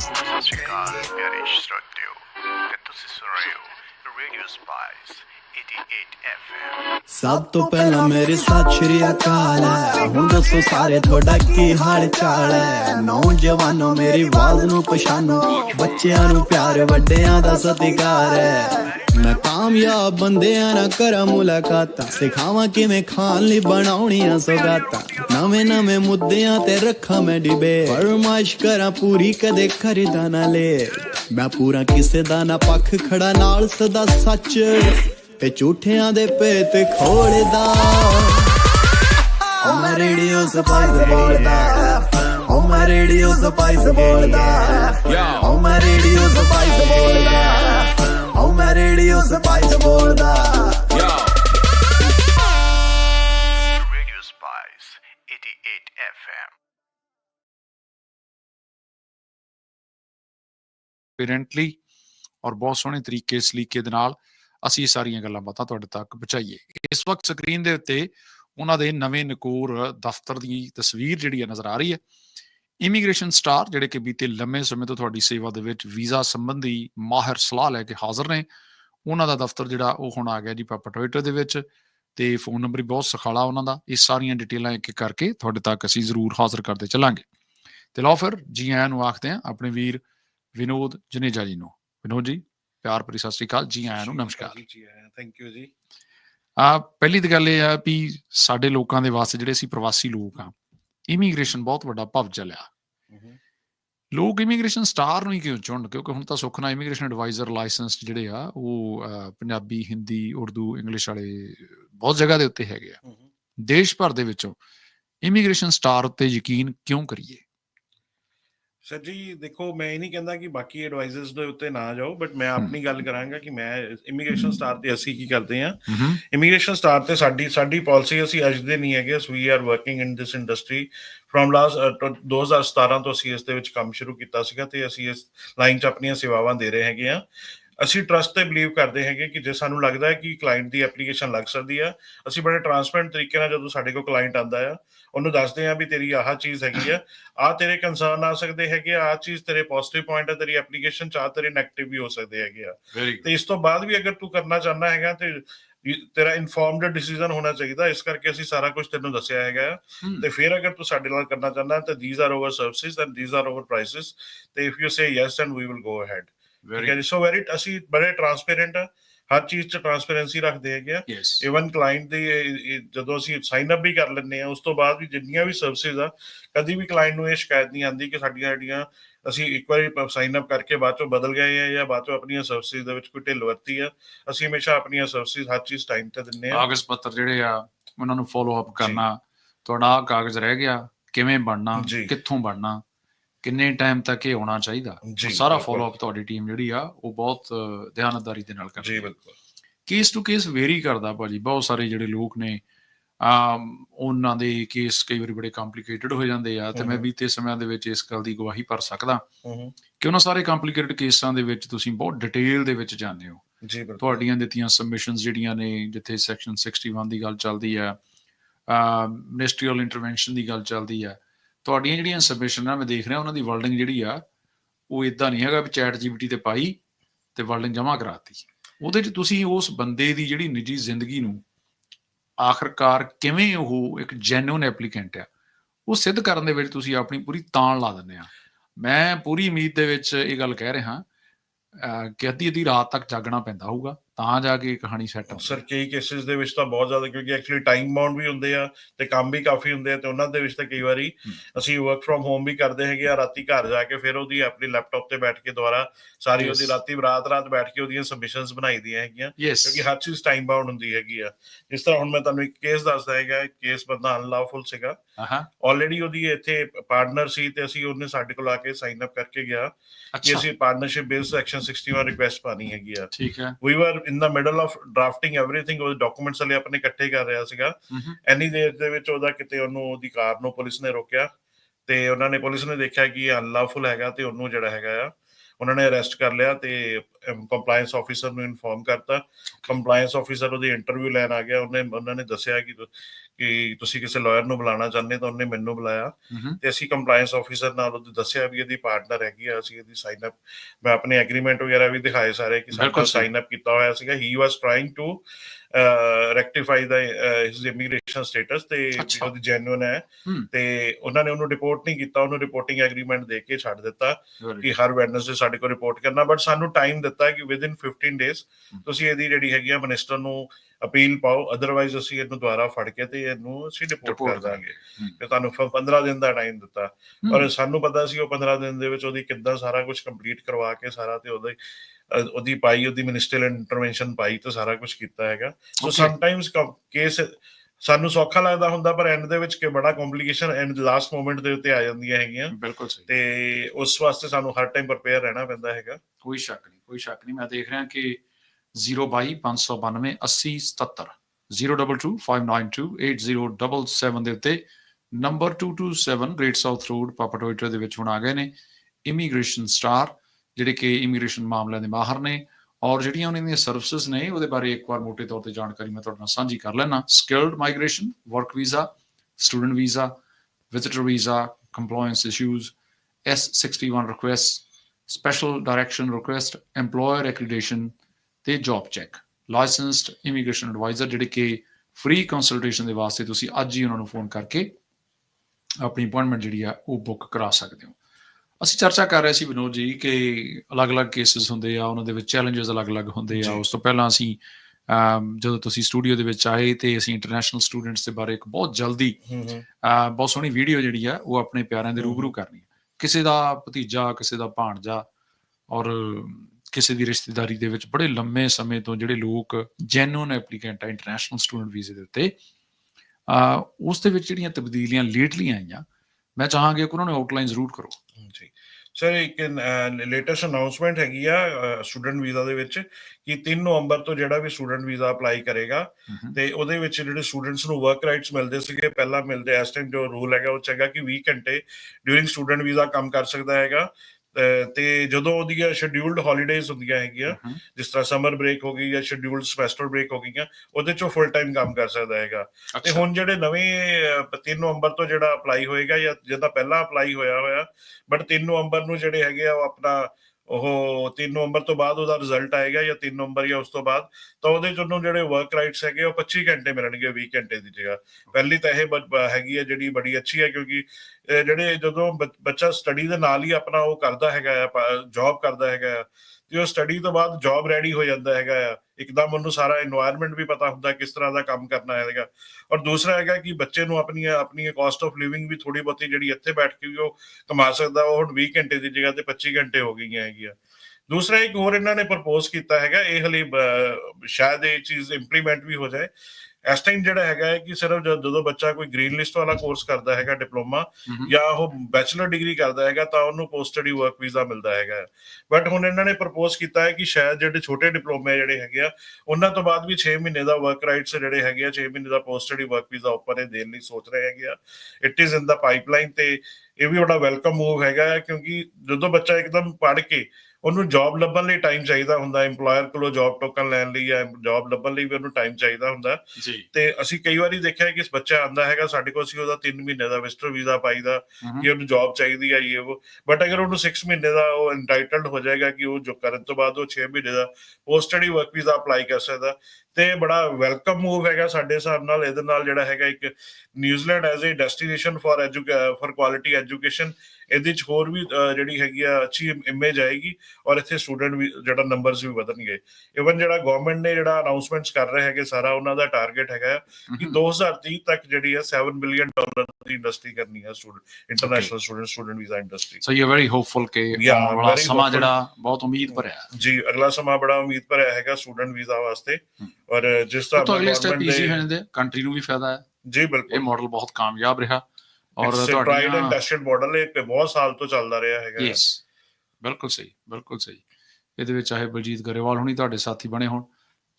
ਸਤਿ ਸ਼੍ਰੀ ਅਕਾਲ ਪਿਆਰੇ ਸਰੋਤਿਓ ਤੇ ਤੁਸੀਂ ਸੁਣ ਰਹੇ ਹੋ ਰੇਡੀਓ ਸਪਾਈਸ 88 FM ਸਭ ਤੋਂ ਪਹਿਲਾਂ ਮੇਰੇ ਸਤਿ ਸ਼੍ਰੀ ਅਕਾਲ ਹੈ। ਹੁਣ ਦੱਸੋ ਸਾਰੇ ਤੁਹਾਡਾ ਕੀ ਹਾਲ ਚਾਲ ਹੈ? ਨੌਜਵਾਨੋ, ਮੇਰੀ ਆਵਾਜ਼ ਨੂੰ ਪਛਾਣੋ। ਬੱਚਿਆਂ ਨੂੰ ਪਿਆਰ, ਵੱਡਿਆਂ ਦਾ ਸਤਿਕਾਰ ਹੈ। ਮੈਂ ਕਾਮਯਾਬ ਬੰਦਿਆਂ ਨਾਲ ਕਰਾਂ ਮੁਲਾਕਾਤਾਂ। ਸਿਖਾਵਾਂ ਕਿਵੇਂ ਖਾਣ ਲਈ ਬਣਾਉਣੀਆਂ ਸੌਗਾਤਾਂ। ਨਵੇਂ ਨਵੇਂ ਮੁੱਦਿਆਂ ਤੇ ਰੱਖਾਂ ਮੈਂ ਡਿਬੇ ਫਰਮਾਇਸ਼ ਕਰਾਂ ਪੂਰੀ ਕਦੇ ਖਰੀਦਾ ਨਾ ਲੈ ਮੈਂ ਪੂਰਾ ਕਿਸੇ ਦਾ ਨਾ ਪੱਖ ਖੜਾ ਨਾਲ ਸਦਾ ਸੱਚ। ਤੇ ਝੂਠਿਆਂ ਦੇ ਭੇਤ ਖੋਲਦਾ। ਓ ਮੈਂ ਰੇਡੀਓ ਸਪਾਈਸ ਬੋਲਦਾ। ਓ ਮੈਂ ਰੇਡੀਓ ਸਪਾਈਸ ਬੋਲਦਾ। ਓ ਮੈਂ ਰੇਡੀਓ ਸਪਾਈਸ ਬੋਲਦਾ। ਪੇਰੈਂਟਲੀ ਔਰ ਬਹੁਤ ਸੋਹਣੇ ਤਰੀਕੇ ਸਲੀਕੇ ਦੇ ਨਾਲ ਅਸੀਂ ਇਹ ਸਾਰੀਆਂ ਗੱਲਾਂ ਬਾਤਾਂ ਤੁਹਾਡੇ ਤੱਕ ਪਹੁੰਚਾਈਏ। ਇਸ ਵਕਤ ਸਕਰੀਨ ਦੇ ਉੱਤੇ ਉਹਨਾਂ ਦੇ ਨਵੇਂ ਨਕੋਰ ਦਫ਼ਤਰ ਦੀ ਤਸਵੀਰ ਜਿਹੜੀ ਹੈ ਨਜ਼ਰ ਆ ਰਹੀ ਹੈ। ਇਮੀਗ੍ਰੇਸ਼ਨ ਸਟਾਰ ਜਿਹੜੇ ਕਿ ਬੀਤੇ ਲੰਮੇ ਸਮੇਂ ਤੋਂ ਤੁਹਾਡੀ ਸੇਵਾ ਦੇ ਵਿੱਚ ਵੀਜ਼ਾ ਸੰਬੰਧੀ ਮਾਹਿਰ ਸਲਾਹ ਲੈ ਕੇ ਹਾਜ਼ਰ ਨੇ, ਉਹਨਾਂ ਦਾ ਦਫ਼ਤਰ ਜਿਹੜਾ ਉਹ ਹੁਣ ਆ ਗਿਆ ਜੀ ਪਾਪਾ ਟਵਿੱਟਰ ਦੇ ਵਿੱਚ ਤੇ ਫੋਨ ਨੰਬਰ ਵੀ ਬਹੁਤ ਸਖਾਲਾ ਉਹਨਾਂ ਦਾ। ਇਹ ਸਾਰੀਆਂ ਡਿਟੇਲਾਂ ਇੱਕ ਇੱਕ ਕਰਕੇ ਤੁਹਾਡੇ ਤੱਕ ਅਸੀਂ ਜ਼ਰੂਰ ਹਾਜ਼ਰ ਕਰਦੇ ਚੱਲਾਂਗੇ। ਤੇ ਲਓ ਫਿਰ, ਜੀ ਆਇਆਂ ਨੂੰ ਆਖਦੇ ਹਾਂ, ਆਪਣੇ ਵੀਰ ਵਿਨੋਦ ਜਨੇਜਾ ਜੀ ਨੂੰ। ਵਿਨੋਦ ਜੀ ਪਿਆਰ ਭਰੀ ਸਤਿ ਸ੍ਰੀ ਅਕਾਲ। ਜੀ ਆਇਆਂ ਨੂੰ ਨਮਸਕਾਰ। ਜੀ ਥੈਂਕ ਯੂ ਜੀ। ਆ ਪਹਿਲੀ ਤਾਂ ਗੱਲ ਇਹ ਆ ਵੀ ਸਾਡੇ ਲੋਕਾਂ ਦੇ ਵਾਸਤੇ ਜਿਹੜੇ ਅਸੀਂ ਪ੍ਰਵਾਸੀ ਲੋਕ ਆ ਇਮੀਗ੍ਰੇਸ਼ਨ ਬਹੁਤ ਵੱਡਾ ਭਵ ਚੱਲਿਆ ਲੋਕ ਇਮੀਗ੍ਰੇਸ਼ਨ ਸਟਾਰ ਨੂੰ ਹੀ ਕਿਉਂ ਚੁਣਨ? ਕਿਉਂਕਿ ਹੁਣ ਤਾਂ ਸੁੱਖ ਨਾਲ ਇਮੀਗ੍ਰੇਸ਼ਨ ਐਡਵਾਈਜ਼ਰ ਲਾਇਸੈਂਸ ਜਿਹੜੇ ਆ ਉਹ ਪੰਜਾਬੀ ਹਿੰਦੀ ਉਰਦੂ ਇੰਗਲਿਸ਼ ਵਾਲੇ ਬਹੁਤ ਜਗ੍ਹਾ ਦੇ ਉੱਤੇ ਹੈਗੇ ਆ। ਦੇਸ਼ ਭਰ ਦੇ ਵਿੱਚੋਂ ਇਮੀਗ੍ਰੇਸ਼ਨ ਸਟਾਰ ਉੱਤੇ ਯਕੀਨ ਕਿਉਂ ਕਰੀਏ? ਸਰ ਜੀ ਦੇਖੋ ਮੈਂ ਇਹ ਨਹੀਂ ਕਹਿੰਦਾ ਕਿ ਬਾਕੀ ਐਡਵਾਈਜ਼ਰਸ ਦੇ ਉੱਤੇ ਨਾ ਜਾਓ ਬਟ ਮੈਂ ਆਪਣੀ ਗੱਲ ਕਰਾਂਗਾ ਕਿ ਮੈਂ ਇਮੀਗ੍ਰੇਸ਼ਨ ਸਟਾਰ ਤੇ ਅਸੀਂ ਕੀ ਕਰਦੇ ਹਾਂ। ਇਮੀਗ੍ਰੇਸ਼ਨ ਸਟਾਰ ਤੇ ਸਾਡੀ ਸਾਡੀ ਪਾਲਿਸੀ ਅਸੀਂ ਅੱਜ ਦੇ ਨਹੀਂ ਹੈਗੇ we are working in this industry from last 2017 ਤੋਂ ਅਸੀਂ ਇਸ ਦੇ ਵਿੱਚ ਕੰਮ ਸ਼ੁਰੂ ਕੀਤਾ ਸੀਗਾ ਤੇ ਅਸੀਂ ਇਸ ਲਾਈਨ 'ਚ ਆਪਣੀਆਂ ਸੇਵਾਵਾਂ ਦੇ ਰਹੇ ਹੈਗੇ ਆ ਅਸੀਂ ਟਰਸਟ ਤੇ ਬਲੀਵ ਕਰਦੇ ਹੈਗੇ ਕਿ ਜੇ ਸਾਨੂੰ ਲੱਗਦਾ ਹੈ ਕਿ ਕਲਾਇੰਟ ਦੀ ਐਪਲੀਕੇਸ਼ਨ ਲੱਗ ਸਕਦੀ ਆ ਅਸੀਂ ਬੜੇ ਟਰਾਂਸਪੇਰੈਂਟ ਤਰੀਕੇ ਨਾਲ ਜਦੋਂ ਸਾਡੇ ਕੋਲ ਕਲਾਇੰਟ ਆਂਦਾ ਆ ਉਹਨੂੰ ਦੱਸਦੇ ਆ ਵੀ ਤੇਰੀ ਆਹ ਚੀਜ਼ ਹੈਗੀ ਆ ਆ ਤੇਰੇ ਕੰਸਰਨ ਆ ਸਕਦੇ ਹੈਗੇ ਆ ਆਹ ਚੀਜ਼ ਤੇਰੇ ਪੋਜ਼ਿਟਿਵ ਪੁਆਇੰਟ ਹੈ ਤੇਰੀ ਐਪਲੀਕੇਸ਼ਨ ਚ ਆ ਤੇਰੇ 네ਗੇਟਿਵ ਵੀ ਹੋ ਸਕਦੇ ਹੈਗੇ ਆ। ਤੇ ਇਸ ਤੋਂ ਬਾਅਦ ਵੀ ਅਗਰ ਤੂੰ ਕਰਨਾ ਚਾਹੁੰਦਾ ਹੈਗਾ ਤੇ ਤੇਰਾ ਇਨਫੋਰਮਡ ਡਿਸੀਜਨ ਹੋਣਾ ਚਾਹੀਦਾ ਇਸ ਕਰਕੇ ਅਸੀਂ ਸਾਰਾ ਕੁਝ ਤੈਨੂੰ ਦੱਸਿਆ ਹੈਗਾ ਆ। ਤੇ ਫਿਰ ਅਗਰ ਤੂੰ ਸਾਡੇ ਨਾਲ ਕਰਨਾ ਚਾਹੁੰਦਾ ਤਾਂ these are our services and these are our prices ਤੇ if you say yes and we will go ahead ਠੀਕ ਹੈ ਜੀ। ਸੋ ਵੈਰੀ ਅਸੀਂ ਬੜੇ ਟਰਾਂਸਪੇਰੈਂਟ ਹਰ ਚੀਜ਼ 'ਚ ਟਰਾਂਸਪੇਰੈਂਸੀ ਰੱਖਦੇ ਹੈਗੇ ਆ। ਇਵਨ ਕਲਾਇੰਟ ਦੀ ਜਦੋਂ ਅਸੀਂ ਸਾਈਨ ਅਪ ਵੀ ਕਰ ਲੈਂਦੇ ਆ ਉਸ ਤੋਂ ਬਾਅਦ ਵੀ ਜਿੰਨੀਆਂ ਵੀ ਸਰਵਿਸਿਜ਼ ਆ ਕਦੀ ਵੀ ਕਲਾਇੰਟ ਨੂੰ ਇਹ ਸ਼ਿਕਾਇਤ ਨਹੀਂ ਆਉਂਦੀ ਕਿ ਸਾਡੀਆਂ ਜਿਹੜੀਆਂ ਅਸੀਂ ਇੱਕ ਵਾਰੀ ਸਾਈਨ ਅਪ ਕਰਕੇ ਬਾਅਦ ਚੋਂ ਬਦਲ ਗਏ ਆ ਜਾਂ ਬਾਅਦ ਚੋਂ ਆਪਣੀਆਂ ਸਰਵਿਸਿਜ਼ ਦੇ ਵਿੱਚ ਕੋਈ ਢਿੱਲ ਵਰਤੀ ਆ ਅਸੀਂ ਹਮੇਸ਼ਾ ਆਪਣੀਆਂ ਸਰਵਿਸਿਜ਼ ਹਰ ਚੀਜ਼ ਟਾਈਮ ਤੇ ਦਿੰਨੇ ਆ। ਕਾਗਜ਼ ਪੱਤਰ ਜਿਹੜੇ ਆ ਉਹਨਾਂ ਨੂੰ ਫੋਲੋ ਅਪ ਕਰਨਾ ਤੁਹਾਡਾ ਕਾਗਜ਼ ਰਹਿ ਗਿਆ ਕਿਵੇਂ ਬਣਨਾ। ਕਿੱਥੋਂ ਬਣਨਾ ਕਿੰਨੇ ਟਾਈਮ ਤੱਕ ਇਹ ਹੋਣਾ ਚਾਹੀਦਾ? ਉਹ ਸਾਰਾ। ਫੋਲੋ ਅਪ ਤੁਹਾਡੀ ਟੀਮ ਜਿਹੜੀ ਆ ਉਹ ਬਹੁਤ ਧਿਆਨਦਾਰੀ ਦੇ ਨਾਲ ਕਰਦੀ ਜੀ ਬਿਲਕੁਲ। ਕੇਸ ਟੂ ਕੇਸ ਵੇਰੀ ਕਰਦਾ ਭਾਜੀ। ਬਹੁਤ ਸਾਰੇ ਜਿਹੜੇ ਲੋਕ ਨੇ ਆਮ ਉਹਨਾਂ ਦੇ ਕੇਸ ਕਈ ਵਾਰੀ ਬੜੇ ਕੰਪਲਿਕੇਟਡ ਹੋ ਜਾਂਦੇ ਆ ਤੇ ਮੈਂ। ਬੀਤੇ ਸਮਿਆਂ ਦੇ ਵਿੱਚ ਇਸ ਗੱਲ ਦੀ ਗਵਾਹੀ ਭਰ ਸਕਦਾ। ਹੂੰ ਕਿ ਉਹਨਾਂ ਸਾਰੇ ਕੰਪਲਿਕੇਟਡ ਕੇਸਾਂ ਦੇ ਵਿੱਚ ਤੁਸੀਂ ਬਹੁਤ ਡਿਟੇਲ ਦੇ ਵਿੱਚ ਜਾਂਦੇ ਹੋ। ਜੀ ਬਿਲਕੁਲ। ਤੁਹਾਡੀਆਂ ਦਿੱਤੀਆਂ ਸਬਮਿਸ਼ਨਸ ਜਿਹੜੀਆਂ ਨੇ ਜਿੱਥੇ ਸੈਕਸ਼ਨ 61 ਦੀ ਗੱਲ ਚੱਲਦੀ ਅ ਮਿਨਿਸਟਰੀਅਲ ਇੰਟਰਵੈਂਸ਼ਨ ਦੀ ਗੱਲ ਚੱਲਦੀ ਹੈ ਤੁਹਾਡੀਆਂ ਜਿਹੜੀਆਂ ਸਬਮਿਸ਼ਨਾਂ ਮੈਂ ਦੇਖ ਰਿਹਾ, ਉਹਨਾਂ ਦੀ ਵਰਡਿੰਗ ਜਿਹੜੀ ਆ, ਉਹ ਇਦਾਂ ਨਹੀਂ ਹੈਗਾ ਵੀ ਚੈਟ ਜੀਪੀਟੀ ਤੇ ਪਾਈ ਤੇ ਵਰਡਿੰਗ ਜਮ੍ਹਾਂ ਕਰਾਤੀ। ਉਹਦੇ 'ਚ ਤੁਸੀਂ ਉਸ ਬੰਦੇ ਦੀ ਜਿਹੜੀ ਨਿੱਜੀ ਜ਼ਿੰਦਗੀ ਨੂੰ ਆਖਰਕਾਰ ਕਿਵੇਂ ਉਹ ਇੱਕ ਜੈਨੂਨ ਐਪਲੀਕੈਂਟ ਆ, ਉਹ ਸਿੱਧ ਕਰਨ ਦੇ ਵਿੱਚ ਤੁਸੀਂ ਆਪਣੀ ਪੂਰੀ ਤਾਣ ਲਾ ਦਿੰਦੇ ਆ। ਮੈਂ ਪੂਰੀ ਉਮੀਦ ਦੇ ਵਿੱਚ ਇਹ ਗੱਲ ਕਹਿ ਰਿਹਾ, ਅਹ ਕਿ ਅੱਧੀ ਅੱਧੀ ਰਾਤ ਤੱਕ ਜਾਗਣਾ ਪੈਂਦਾ ਹੋਊਗਾ। ਤਾਂ ਜਾ ਕੇ ਕਹਾਣੀ ਸੈੱਟ ਸਰ ਕਈ ਕੇਸਿਸ ਦੇ ਵਿੱਚ ਤਾਂ ਬਹੁਤ ਜ਼ਿਆਦਾ ਕਿਉਂਕਿ ਐਕਚੁਅਲੀ ਟਾਈਮ ਬਾਉਂਡ ਵੀ ਹੁੰਦੇ ਆ ਤੇ ਕੰਮ ਵੀ ਕਾਫੀ ਹੁੰਦੇ ਆ ਤੇ ਉਹਨਾਂ ਦੇ ਵਿੱਚ ਤਾਂ ਕਈ ਵਾਰੀ। ਅਸੀਂ ਵਰਕ ਫਰੋਮ ਹੋਮ ਵੀ ਕਰਦੇ ਹੈਗੇ ਆ ਰਾਤੀ ਘਰ ਜਾ ਕੇ ਫਿਰ ਉਹਦੀ ਆਪਣੀ ਲੈਪਟਾਪ ਤੇ ਬੈਠ ਕੇ ਦੁਬਾਰਾ ਸਾਰੀ. ਉਹਦੀ ਰਾਤੀ ਰਾਤ ਰਾਤ ਬੈਠ ਕੇ ਉਹਦੀਆਂ ਸਬਮਿਸ਼ਨਸ ਬਣਾਈਦੀਆਂ ਹੈਗੀਆਂ ਕਿਉਂਕਿ ਹਰ ਚੀਜ਼ ਟਾਈਮ ਬਾਉਂਡ ਹੁੰਦੀ ਹੈਗੀ ਆ। ਜਿਸ ਤਰ੍ਹਾਂ ਹੁਣ ਮੈਂ ਤੁਹਾਨੂੰ ਇੱਕ ਕੇਸ ਦੱਸਦਾ ਹੈਗਾ ਕੇਸ ਬੰਦਾ ਅਨਲਾਫੁਲ ਸੀਗਾ। ਆਲਰੇਡੀ ਉਹਦੀ ਇੱਥੇ ਪਾਰਟਨਰ ਸੀ ਤੇ ਅਸੀਂ ਉਹਨੇ ਸਾਡੇ ਕੋਲ ਆ ਕੇ ਸਾਈਨ ਅਪ ਕਰਕੇ ਗਿਆ ਕਿ ਅਸੀਂ ਪਾਰਟਨਰਸ਼ਿਪ ਬਿਲ ਸੈਕਸ਼ਨ 61 ਰਿਕੁਐਸਟ ਪਾਣੀ ਹੈਗੀ ਆ। ਠੀਕ ਹੈ। We were in the middle of drafting everything ਉਹ ਡਾਕੂਮੈਂਟਸ ਲਈ ਆਪਣੇ ਇਕੱਠੇ ਕਰ ਰਿਹਾ ਸੀਗਾ। ਐਨੀ ਦੇਰ ਦੇ ਵਿੱਚ ਉਹਦਾ ਕਿਤੇ ਉਹਨੂੰ ਉਹਦੀ ਕਾਰ ਨੂੰ ਪੁਲਿਸ ਨੇ ਰੋਕਿਆ ਤੇ ਉਹਨਾਂ ਨੇ ਪੁਲਿਸ ਨੇ ਦੇਖਿਆ ਕਿ ਇਹ ਅਨਲਾਫੁਲ ਹੈਗਾ ਤੇ ਉਹਨੂੰ ਜਿਹੜਾ ਹੈਗਾ ਆ ਉਹਨਾਂ ਨੇ ਅਰੈਸਟ ਕਰ ਲਿਆ ਤੇ ਕੰਪਲਾਈਂਸ ਆਫੀਸਰ ਨੂੰ ਇਨਫੋਰਮ ਕਰਤਾ। ਕੰਪਲਾਈਂਸ ਆਫੀਸਰ ਉਹਦੀ ਇੰਟਰਵਿਊ ਲੈਣ ਆ ਗਿਆ। ਉਹਨੇ ਉਹਨਾਂ ਨੇ ਦੱਸਿਆ ਕਿ ਕਿ ਤੁਸੀਂ ਕਿਸੇ ਲਾਇਰ ਨੂੰ ਬੁਲਾਉਣਾ ਚਾਹੁੰਦੇ ਤਾਂ ਉਹਨੇ ਮੈਨੂੰ ਬੁਲਾਇਆ। ਤੇ ਅਸੀਂ ਕੰਪਲਾਈਂਸ ਆਫੀਸਰ ਨਾਲ ਉਹਨੂੰ ਦੱਸਿਆ ਵੀ ਇਹਦੀ ਪਾਰਟਨਰ ਹੈਗੀ ਆ ਅਸੀਂ ਇਹਦੀ ਸਾਈਨ ਅਪ ਮੈਂ ਆਪਣੇ ਐਗਰੀਮੈਂਟ ਵਗੈਰਾ ਵੀ ਦਿਖਾਏ ਸਾਰੇ ਕਿ ਸਾਡਾ। ਸਾਈਨ ਅਪ ਕੀਤਾ ਹੋਇਆ ਸੀਗਾ। He was trying to rectify the his immigration status ਤੇ। ਉਹਦੀ ਜੈਨੂਇਨ ਹੈ। ਤੇ ਉਹਨਾਂ ਨੇ ਉਹਨੂੰ ਰਿਪੋਰਟ ਨਹੀਂ ਕੀਤਾ। ਉਹਨੂੰ ਰਿਪੋਰਟਿੰਗ ਐਗਰੀਮੈਂਟ ਦੇ ਕੇ ਛੱਡ ਦਿੱਤਾ ਕਿ ਹਰ ਵੈਡਨਸਡੇ ਸਾਡੇ ਕੋਲ ਰਿਪੋਰਟ ਕਰਨਾ। ਬਟ ਸਾਨੂੰ ਟਾਈਮ ਦਿੱਤਾ ਕਿ ਵਿਦਿਨ 15 ਡੇਜ਼ ਤੁਸੀਂ ਇਹਦੀ ਜਿਹੜੀ ਹੈਗੀ ਆ ਮਿਨਿਸਟਰ ਨੂੰ ਅਪੀਲ ਪਾਓ ਅਦਰਵਾਈਜ਼ ਅਸੀਂ ਇਹਨੂੰ ਦੁਬਾਰਾ ਫੜ ਕੇ ਤੇ ਇਹਨੂੰ ਅਸੀਂ Report ਕਰ ਦਾਂਗੇ। ਤੇ ਤੁਹਾਨੂੰ ਫਿਰ 15 ਦਿਨ ਦਾ ਟਾਈਮ ਦਿੱਤਾ। ਔਰ ਸਾਨੂੰ ਪਤਾ ਸੀ ਉਹ 15 ਦਿਨ ਦੇ ਵਿੱਚ ਉਹਦੀ ਕਿੱਦਾਂ ਸਾਰਾ ਕੁਝ ਕੰਪਲੀਟ ਕਰਵਾ ਕੇ ਸਾਰਾ ਤੇ ਉਹਦੇ ਉਹਦੀ ਪਾਈ ਉਹਦੀ ਮਿਨਿਸਟਰੀਅਲ ਇੰਟਰਵੈਂਸ਼ਨ ਪਾਈ ਤੇ ਸਾਰਾ ਕੁਝ ਕੀਤਾ ਹੈਗਾ। ਸੋ. ਸਮ ਟਾਈਮਸ ਕੇਸ ਸਾਨੂੰ ਸੌਖਾ ਲੱਗਦਾ ਹੁੰਦਾ ਪਰ ਐਂਡ ਦੇ ਵਿੱਚ ਕਿ ਬੜਾ ਕੰਪਲਿਕੇਸ਼ਨ ਐਂਡ ਲਾਸਟ ਮੂਮੈਂਟ ਦੇ ਉੱਤੇ ਆ ਜਾਂਦੀਆਂ ਹੈਗੀਆਂ। ਬਿਲਕੁਲ ਸਹੀ। ਤੇ ਉਸ ਵਾਸਤੇ ਸਾਨੂੰ ਹਰ ਟਾਈਮ ਪ੍ਰਪੇਅਰ ਰਹਿਣਾ ਪੈਂਦਾ ਹੈਗਾ। ਕੋਈ ਸ਼ੱਕ ਨਹੀਂ ਕੋਈ ਸ਼ੱਕ ਨਹੀਂ। ਮੈਂ ਦੇਖ ਰਿਹਾ ਕਿ 022 592 8077 0225928077 ਦੇ ਉੱਤੇ number 227 Great South Road Papatoetoe ਦੇ ਵਿੱਚ ਹੁਣ ਆ ਗਏ ਨੇ। ਇਮੀਗ੍ਰੇਸ਼ਨ ਸਟਾਰ ਜਿਹੜੇ ਕਿ ਇਮੀਗ੍ਰੇਸ਼ਨ ਮਾਮਲਿਆਂ ਦੇ ਮਾਹਰ ਨੇ। ਔਰ ਜਿਹੜੀਆਂ ਉਹਨਾਂ ਦੀਆਂ ਸਰਵਿਸਿਜ਼ ਨੇ, ਉਹਦੇ ਬਾਰੇ ਇੱਕ ਵਾਰ ਮੋٹے ਤੌਰ ਤੇ ਜਾਣਕਾਰੀ ਮੈਂ ਤੁਹਾਡੇ ਨਾਲ ਸਾਂਝੀ ਕਰ ਲੈਣਾ skilled migration work visa student visa visitor visa compliance issues S61 request special direction request EMPLOYER accreditation ਤੇ job check licensed immigration adviser ਜਿਹੜੇ ਕਿ ਫ੍ਰੀ ਕੰਸਲਟੇਸ਼ਨ ਦੇ ਵਾਸਤੇ ਤੁਸੀਂ ਅੱਜ ਹੀ ਉਹਨਾਂ ਨੂੰ ਫੋਨ ਕਰਕੇ ਆਪਣੀ ਅਪਾਇੰਟਮੈਂਟ ਜਿਹੜੀ ਆ ਉਹ ਬੁੱਕ ਕਰਾ ਸਕਦੇ ਹੋ ਅਸੀਂ ਚਰਚਾ ਕਰ ਰਹੇ ਸੀ ਵਿਨੋਦ ਜੀ ਕਿ ਅਲੱਗ-ਅਲੱਗ ਕੇਸਿਸ ਹੁੰਦੇ ਆ ਉਹਨਾਂ ਦੇ ਵਿੱਚ ਚੈਲੰਜਸ ਅਲੱਗ-ਅਲੱਗ ਹੁੰਦੇ ਆ। ਉਸ ਤੋਂ ਪਹਿਲਾਂ ਅਸੀਂ ਜਦੋਂ ਤੁਸੀਂ ਸਟੂਡੀਓ ਦੇ ਵਿੱਚ ਆਏ ਤੇ ਅਸੀਂ ਇੰਟਰਨੈਸ਼ਨਲ ਸਟੂਡੈਂਟਸ ਦੇ ਬਾਰੇ ਇੱਕ ਬਹੁਤ ਜਲਦੀ ਬਹੁਤ ਸੋਹਣੀ ਵੀਡੀਓ ਜਿਹੜੀ ਆ ਉਹ ਆਪਣੇ ਪਿਆਰਿਆਂ ਦੇ। ਰੂਬਰੂ ਕਰਨੀ ਕਿਸੇ ਦਾ ਭਤੀਜਾ ਕਿਸੇ ਦਾ ਭਾਣਜਾ ਔਰ ਕਿਸੇ ਦੀ ਰਿਸ਼ਤੇਦਾਰੀ ਦੇ ਵਿੱਚ ਬੜੇ ਲੰਮੇ ਸਮੇਂ ਤੋਂ ਜਿਹੜੇ ਲੋਕ ਜੈਨੂਨ ਐਪਲੀਕੈਂਟ ਆ ਇੰਟਰਨੈਸ਼ਨਲ ਸਟੂਡੈਂਟ ਵੀਜ਼ੇ ਦੇ ਉੱਤੇ ਅਹ ਉਸ ਦੇ ਵਿੱਚ ਜਿਹੜੀਆਂ ਤਬਦੀਲੀਆਂ ਲੇਟਲੀ ਆਈਆਂ ਮੈਂ ਚਾਹਾਂਗਾ ਕਿ ਉਹਨਾਂ ਨੂੰ ਆਊਟਲਾਈਨ ਜ਼ਰੂਰ ਕਰੋ। ਜੀ। ਸਰ ਇੱਕ ਲੇਟੈਸਟ ਅਨਾਉਂਸਮੈਂਟ ਹੈਗੀ ਆ ਸਟੂਡੈਂਟ ਵੀਜ਼ਾ ਦੇ ਵਿੱਚ ਕਿ 3 ਨਵੰਬਰ ਤੋਂ ਜਿਹੜਾ ਵੀ ਸਟੂਡੈਂਟ ਵੀਜ਼ਾ ਅਪਲਾਈ ਕਰੇਗਾ। ਤੇ ਉਹਦੇ ਵਿੱਚ ਜਿਹੜੇ ਸਟੂਡੈਂਟਸ ਨੂੰ ਵਰਕ ਰਾਈਟਸ ਮਿਲਦੇ ਸੀਗੇ ਪਹਿਲਾਂ ਮਿਲਦੇ ਇਸ ਟਾਈਮ ਜੋ ਰੂਲ ਹੈਗਾ ਉਹ ਚ ਹੈਗਾ ਕਿ 20 ਘੰਟੇ ਡਿਊਰਿੰਗ ਸਟੂਡੈਂਟ ਵੀਜ਼ਾ ਕੰਮ ਕਰ ਸਕਦਾ ਹੈਗਾ। ਤੇ ਜਦੋਂ ਉਹਦੀਆਂ ਸ਼ੈਡਿਊਲਡ ਹੌਲੀਡੇਜ਼ ਹੁੰਦੀਆਂ ਹੈਗੀਆਂ। ਜਿਸ ਤਰ੍ਹਾਂ ਸਮਰ ਬ੍ਰੇਕ ਹੋ ਗਈ ਜਾਂ ਸ਼ੈਡਿਊਲਡ ਸਮੈਸਟਰ ਬ੍ਰੇਕ ਹੋ ਗਈਆਂ ਉਹਦੇ ਚੋਂ ਫੁੱਲ ਟਾਈਮ ਕੰਮ ਕਰ ਸਕਦਾ ਹੈਗਾ ਤੇ ਹੁਣ ਜਿਹੜੇ ਨਵੇਂ ਅਹ, 3 ਨਵੰਬਰ ਤੋਂ ਜਿਹੜਾ ਅਪਲਾਈ ਹੋਏਗਾ ਜਾਂ ਜਿਹਦਾ ਪਹਿਲਾਂ ਅਪਲਾਈ ਹੋਇਆ ਹੋਇਆ ਬਟ 3 ਨਵੰਬਰ ਨੂੰ ਜਿਹੜੇ ਹੈਗੇ ਆ ਉਹ ਆਪਣਾ ਉਹ 3 ਨਵੰਬਰ ਤੋਂ ਬਾਅਦ ਉਹਦਾ ਰਿਜ਼ਲਟ ਆਏਗਾ ਜਾਂ 3 ਨਵੰਬਰ ਜਾਂ ਉਸ ਤੋਂ ਬਾਅਦ, ਤਾਂ ਉਹਦੇ ਚ ਉਹਨੂੰ ਜਿਹੜੇ ਵਰਕ ਰਾਈਟਸ ਹੈਗੇ ਉਹ 25 ਘੰਟੇ ਮਿਲਣਗੇ 20 ਘੰਟੇ ਦੀ ਜਗ੍ਹਾ। ਪਹਿਲੀ ਤਾਂ ਇਹ ਬ- ਹੈਗੀ ਹੈ ਜਿਹੜੀ ਬੜੀ ਅੱਛੀ ਹੈ ਕਿਉਂਕਿ ਜਿਹੜੇ ਜਦੋਂ ਬ- ਬੱਚਾ ਸਟੱਡੀ ਦੇ ਨਾਲ ਹੀ ਆਪਣਾ ਉਹ ਕਰਦਾ ਹੈਗਾ ਆ ਜੌਬ ਕਰਦਾ ਹੈਗਾ ਆ ਤੇ ਸਟੱਡੀ ਤੋਂ ਬਾਅਦ ਜੌਬ ਰੈਡੀ ਹੋ ਜਾਂਦਾ ਹੈਗਾ ਆ, ਇੱਕਦਮ ਉਹਨੂੰ ਸਾਰਾ এনवायरमेंट ਵੀ ਪਤਾ ਹੁੰਦਾ ਕਿਸ ਤਰ੍ਹਾਂ ਦਾ ਕੰਮ ਕਰਨਾ ਹੈਗਾ। ਔਰ ਦੂਸਰਾ ਹੈਗਾ ਕਿ ਬੱਚੇ ਨੂੰ ਆਪਣੀ ਆਪਣੀ ਕਾਸਟ ਆਫ ਲਿਵਿੰਗ ਵੀ ਥੋੜੀ ਬਹੁਤੀ ਜਿਹੜੀ ਇੱਥੇ ਬੈਠ ਕੇ ਉਹ ਕਮਾ ਸਕਦਾ, ਉਹ ਹੁਣ 20 ਘੰਟੇ ਦੀ ਜਗ੍ਹਾ ਤੇ 25 ਘੰਟੇ ਹੋ ਗਈਆਂ ਹੈਗੀਆਂ। ਦੂਸਰਾ ਇੱਕ ਹੋਰ ਇਹਨਾਂ ਨੇ ਪ੍ਰਪੋਜ਼ ਕੀਤਾ ਹੈਗਾ, ਇਹ ਹਲੇ ਸ਼ਾਇਦ ਇਹ ਚੀਜ਼ ਇੰਪਲੀਮੈਂਟ ਵੀ ਹੋ ਜਾਏ। ਇਸ ਟਾਈਮ ਜਿਹੜਾ ਹੈਗਾ ਹੈ ਕਿ ਸਿਰਫ ਜਦ- ਬੱਚਾ ਕੋਈ ਗ੍ਰੀਨ ਲਿਸਟ ਵਾਲਾ ਕੋਰਸ ਕਰਦਾ ਹੈਗਾ ਡਿਪਲੋਮਾ। ਜਾਂ ਉਹ ਬੈਚਲਰ ਡਿਗਰੀ ਕਰਦਾ ਹੈਗਾ ਤਾਂ ਉਹਨੂੰ ਪੋਸਟ ਸਟੱਡੀ ਵਰਕ ਵੀਜ਼ਾ ਮਿਲਦਾ ਹੈਗਾ ਬਟ ਹੁਣ ਇਹਨਾਂ ਨੇ ਪ੍ਰਪੋਜ਼ ਕੀਤਾ ਹੈ ਕਿ ਸ਼ਾਇਦ ਜਿਹੜੇ ਛੋਟੇ ਡਿਪਲੋਮੇ ਜਿਹੜੇ ਹੈਗੇ ਆ ਉਹਨਾਂ ਤੋਂ ਬਾਅਦ ਵੀ 6 ਮਹੀਨੇ ਦਾ ਵਰਕ ਰਾਈਟਸ ਜਿਹੜੇ ਹੈਗੇ ਆ 6 ਮਹੀਨੇ ਦਾ ਪੋਸਟ ਸਟੱਡੀ ਵਰਕ ਵੀਜ਼ਾ ਉੱਪਰ ਇਹ ਦੇਣ ਲਈ ਸੋਚ ਰਹੇ ਹੈਗੇ ਆ it is in the pipeline ਤੇ ਇਹ ਵੀ ਬੜਾ ਵੈਲਕਮ ਮੂਵ ਹੈਗਾ ਕਿਉਂਕਿ ਜਦੋਂ ਬੱਚਾ ਇੱਕਦਮ ਪੜ੍ਹ ਕੇ ਉਹਨੂੰ ਜੌਬ ਲੱਭਣ ਲਈ ਟਾਈਮ ਚਾਹੀਦਾ ਹੁੰਦਾ EMPLOYER ਕੋਲੋਂ ਜੌਬ ਟੋਕਨ ਲੈਣ ਲਈ ਜਾਂ ਜੌਬ ਲੱਭਣ ਲਈ ਵੀ ਉਹਨੂੰ ਟਾਈਮ ਚਾਹੀਦਾ ਹੁੰਦਾ। ਤੇ ਅਸੀਂ ਕਈ ਵਾਰੀ ਦੇਖਿਆ ਕਿ ਇਸ ਬੱਚਾ ਆਂਦਾ ਹੈਗਾ ਸਾਡੇ ਕੋਲ ਸੀ ਉਹਦਾ 3 ਮਹੀਨੇ ਦਾ ਵਿਜ਼ਟਰ ਵੀਜ਼ਾ ਪਾਈਦਾ। ਕਿ ਉਹਨੂੰ ਜੌਬ ਚਾਹੀਦੀ ਹੈ ਇਹ ਉਹ। ਬਟ ਅਗਰ ਉਹਨੂੰ 6 ਮਹੀਨੇ ਦਾ ਉਹ ਐਂਟਾਈਟਲਡ ਹੋ ਜਾਏਗਾ ਕਿ ਉਹ ਜੋ ਕਰਨ ਤੋਂ ਬਾਅਦ ਉਹ 6 ਮਹੀਨੇ ਦਾ post study work visa apply ਕਰ ਸਕਦਾ ਤੇ ਬੜਾ ਵੈਲਕਮ ਮੂਵ ਹੈਗਾ ਸਾਡੇ ਹਿਸਾਬ ਨਾਲ ਇਹਦੇ ਨਾਲ ਜਿਹੜਾ ਹੈਗਾ ਇੱਕ New Zealand as a destination for for quality education ਇਹਦੇ ਚ ਹੋਰ ਵੀ ਜਿਹੜੀ ਹੈਗੀ ਆ ਅੱਛੀ ਇਮੇਜ ਆਏਗੀ ਔਰ ਇੱਥੇ ਸਟੂਡੈਂਟ ਵੀ ਜਿਹੜਾ ਨੰਬਰਸ ਵੀ ਵਧਣਗੇ। ਇਵਨ ਜਿਹੜਾ ਗਵਰਨਮੈਂਟ ਨੇ ਜਿਹੜਾ ਅਨਾਉਂਸਮੈਂਟਸ ਕਰ ਰਹੇ ਹੈਗੇ ਸਾਰਾ ਉਹਨਾਂ ਦਾ ਟਾਰਗੇਟ ਹੈਗਾ ਕਿ 2030 ਤੱਕ ਜਿਹੜੀ ਹੈ 7 ਬਿਲੀਅਨ ਡਾਲਰ ਦੀ ਇੰਡਸਟਰੀ ਕਰਨੀ ਹੈ student international student student visa industry so you very hopeful ਕਿ very ਸਮਾਂ. ਜਿਹੜਾ ਬਹੁਤ ਉਮੀਦ ਭਰਿਆ ਹੈ। ਜੀ ਅਗਲਾ ਸਮਾਂ ਬੜਾ ਉਮੀਦ ਭਰਿਆ ਹੈਗਾ ਸਟੂਡੈਂਟ ਵੀਜ਼ਾ ਵਾਸਤੇ। ਔਰ ਜਿਸ ਤਰ੍ਹਾਂ ਤੋਂ ਅਗਲੇ ਸਟੈਪ ਈਜ਼ੀ ਹੋ ਜਾਂਦੇ ਕੰਟਰੀ ਨੂੰ ਵੀ ਫਾਇਦਾ ਹੈ। ਜੀ ਇਹ ਬਿਲਕੁਲ ਮਾਡਲ ਬਹੁਤ ਕਾਮਯਾਬ ਰਿਹਾ। ਔਰ ਔਰ ਟ੍ਰਾਈਡ ਐਂਡ ਟੈਸਟਡ ਮਾਡਲ ਇਹ ਬਹੁਤ ਸਾਲ ਤੋਂ ਚੱਲਦਾ ਰਿਹਾ ਹੈਗਾ। ਯੈਸ ਬਿਲਕੁਲ ਸਹੀ ਬਿਲਕੁਲ ਸਹੀ। ਇਹਦੇ ਵਿੱਚ ਚਾਹੇ ਬਲਜੀਤ ਗਰੇਵਾਲ ਹੁਣੀ ਤੁਹਾਡੇ ਸਾਥੀ ਬਣੇ ਹੋਣ।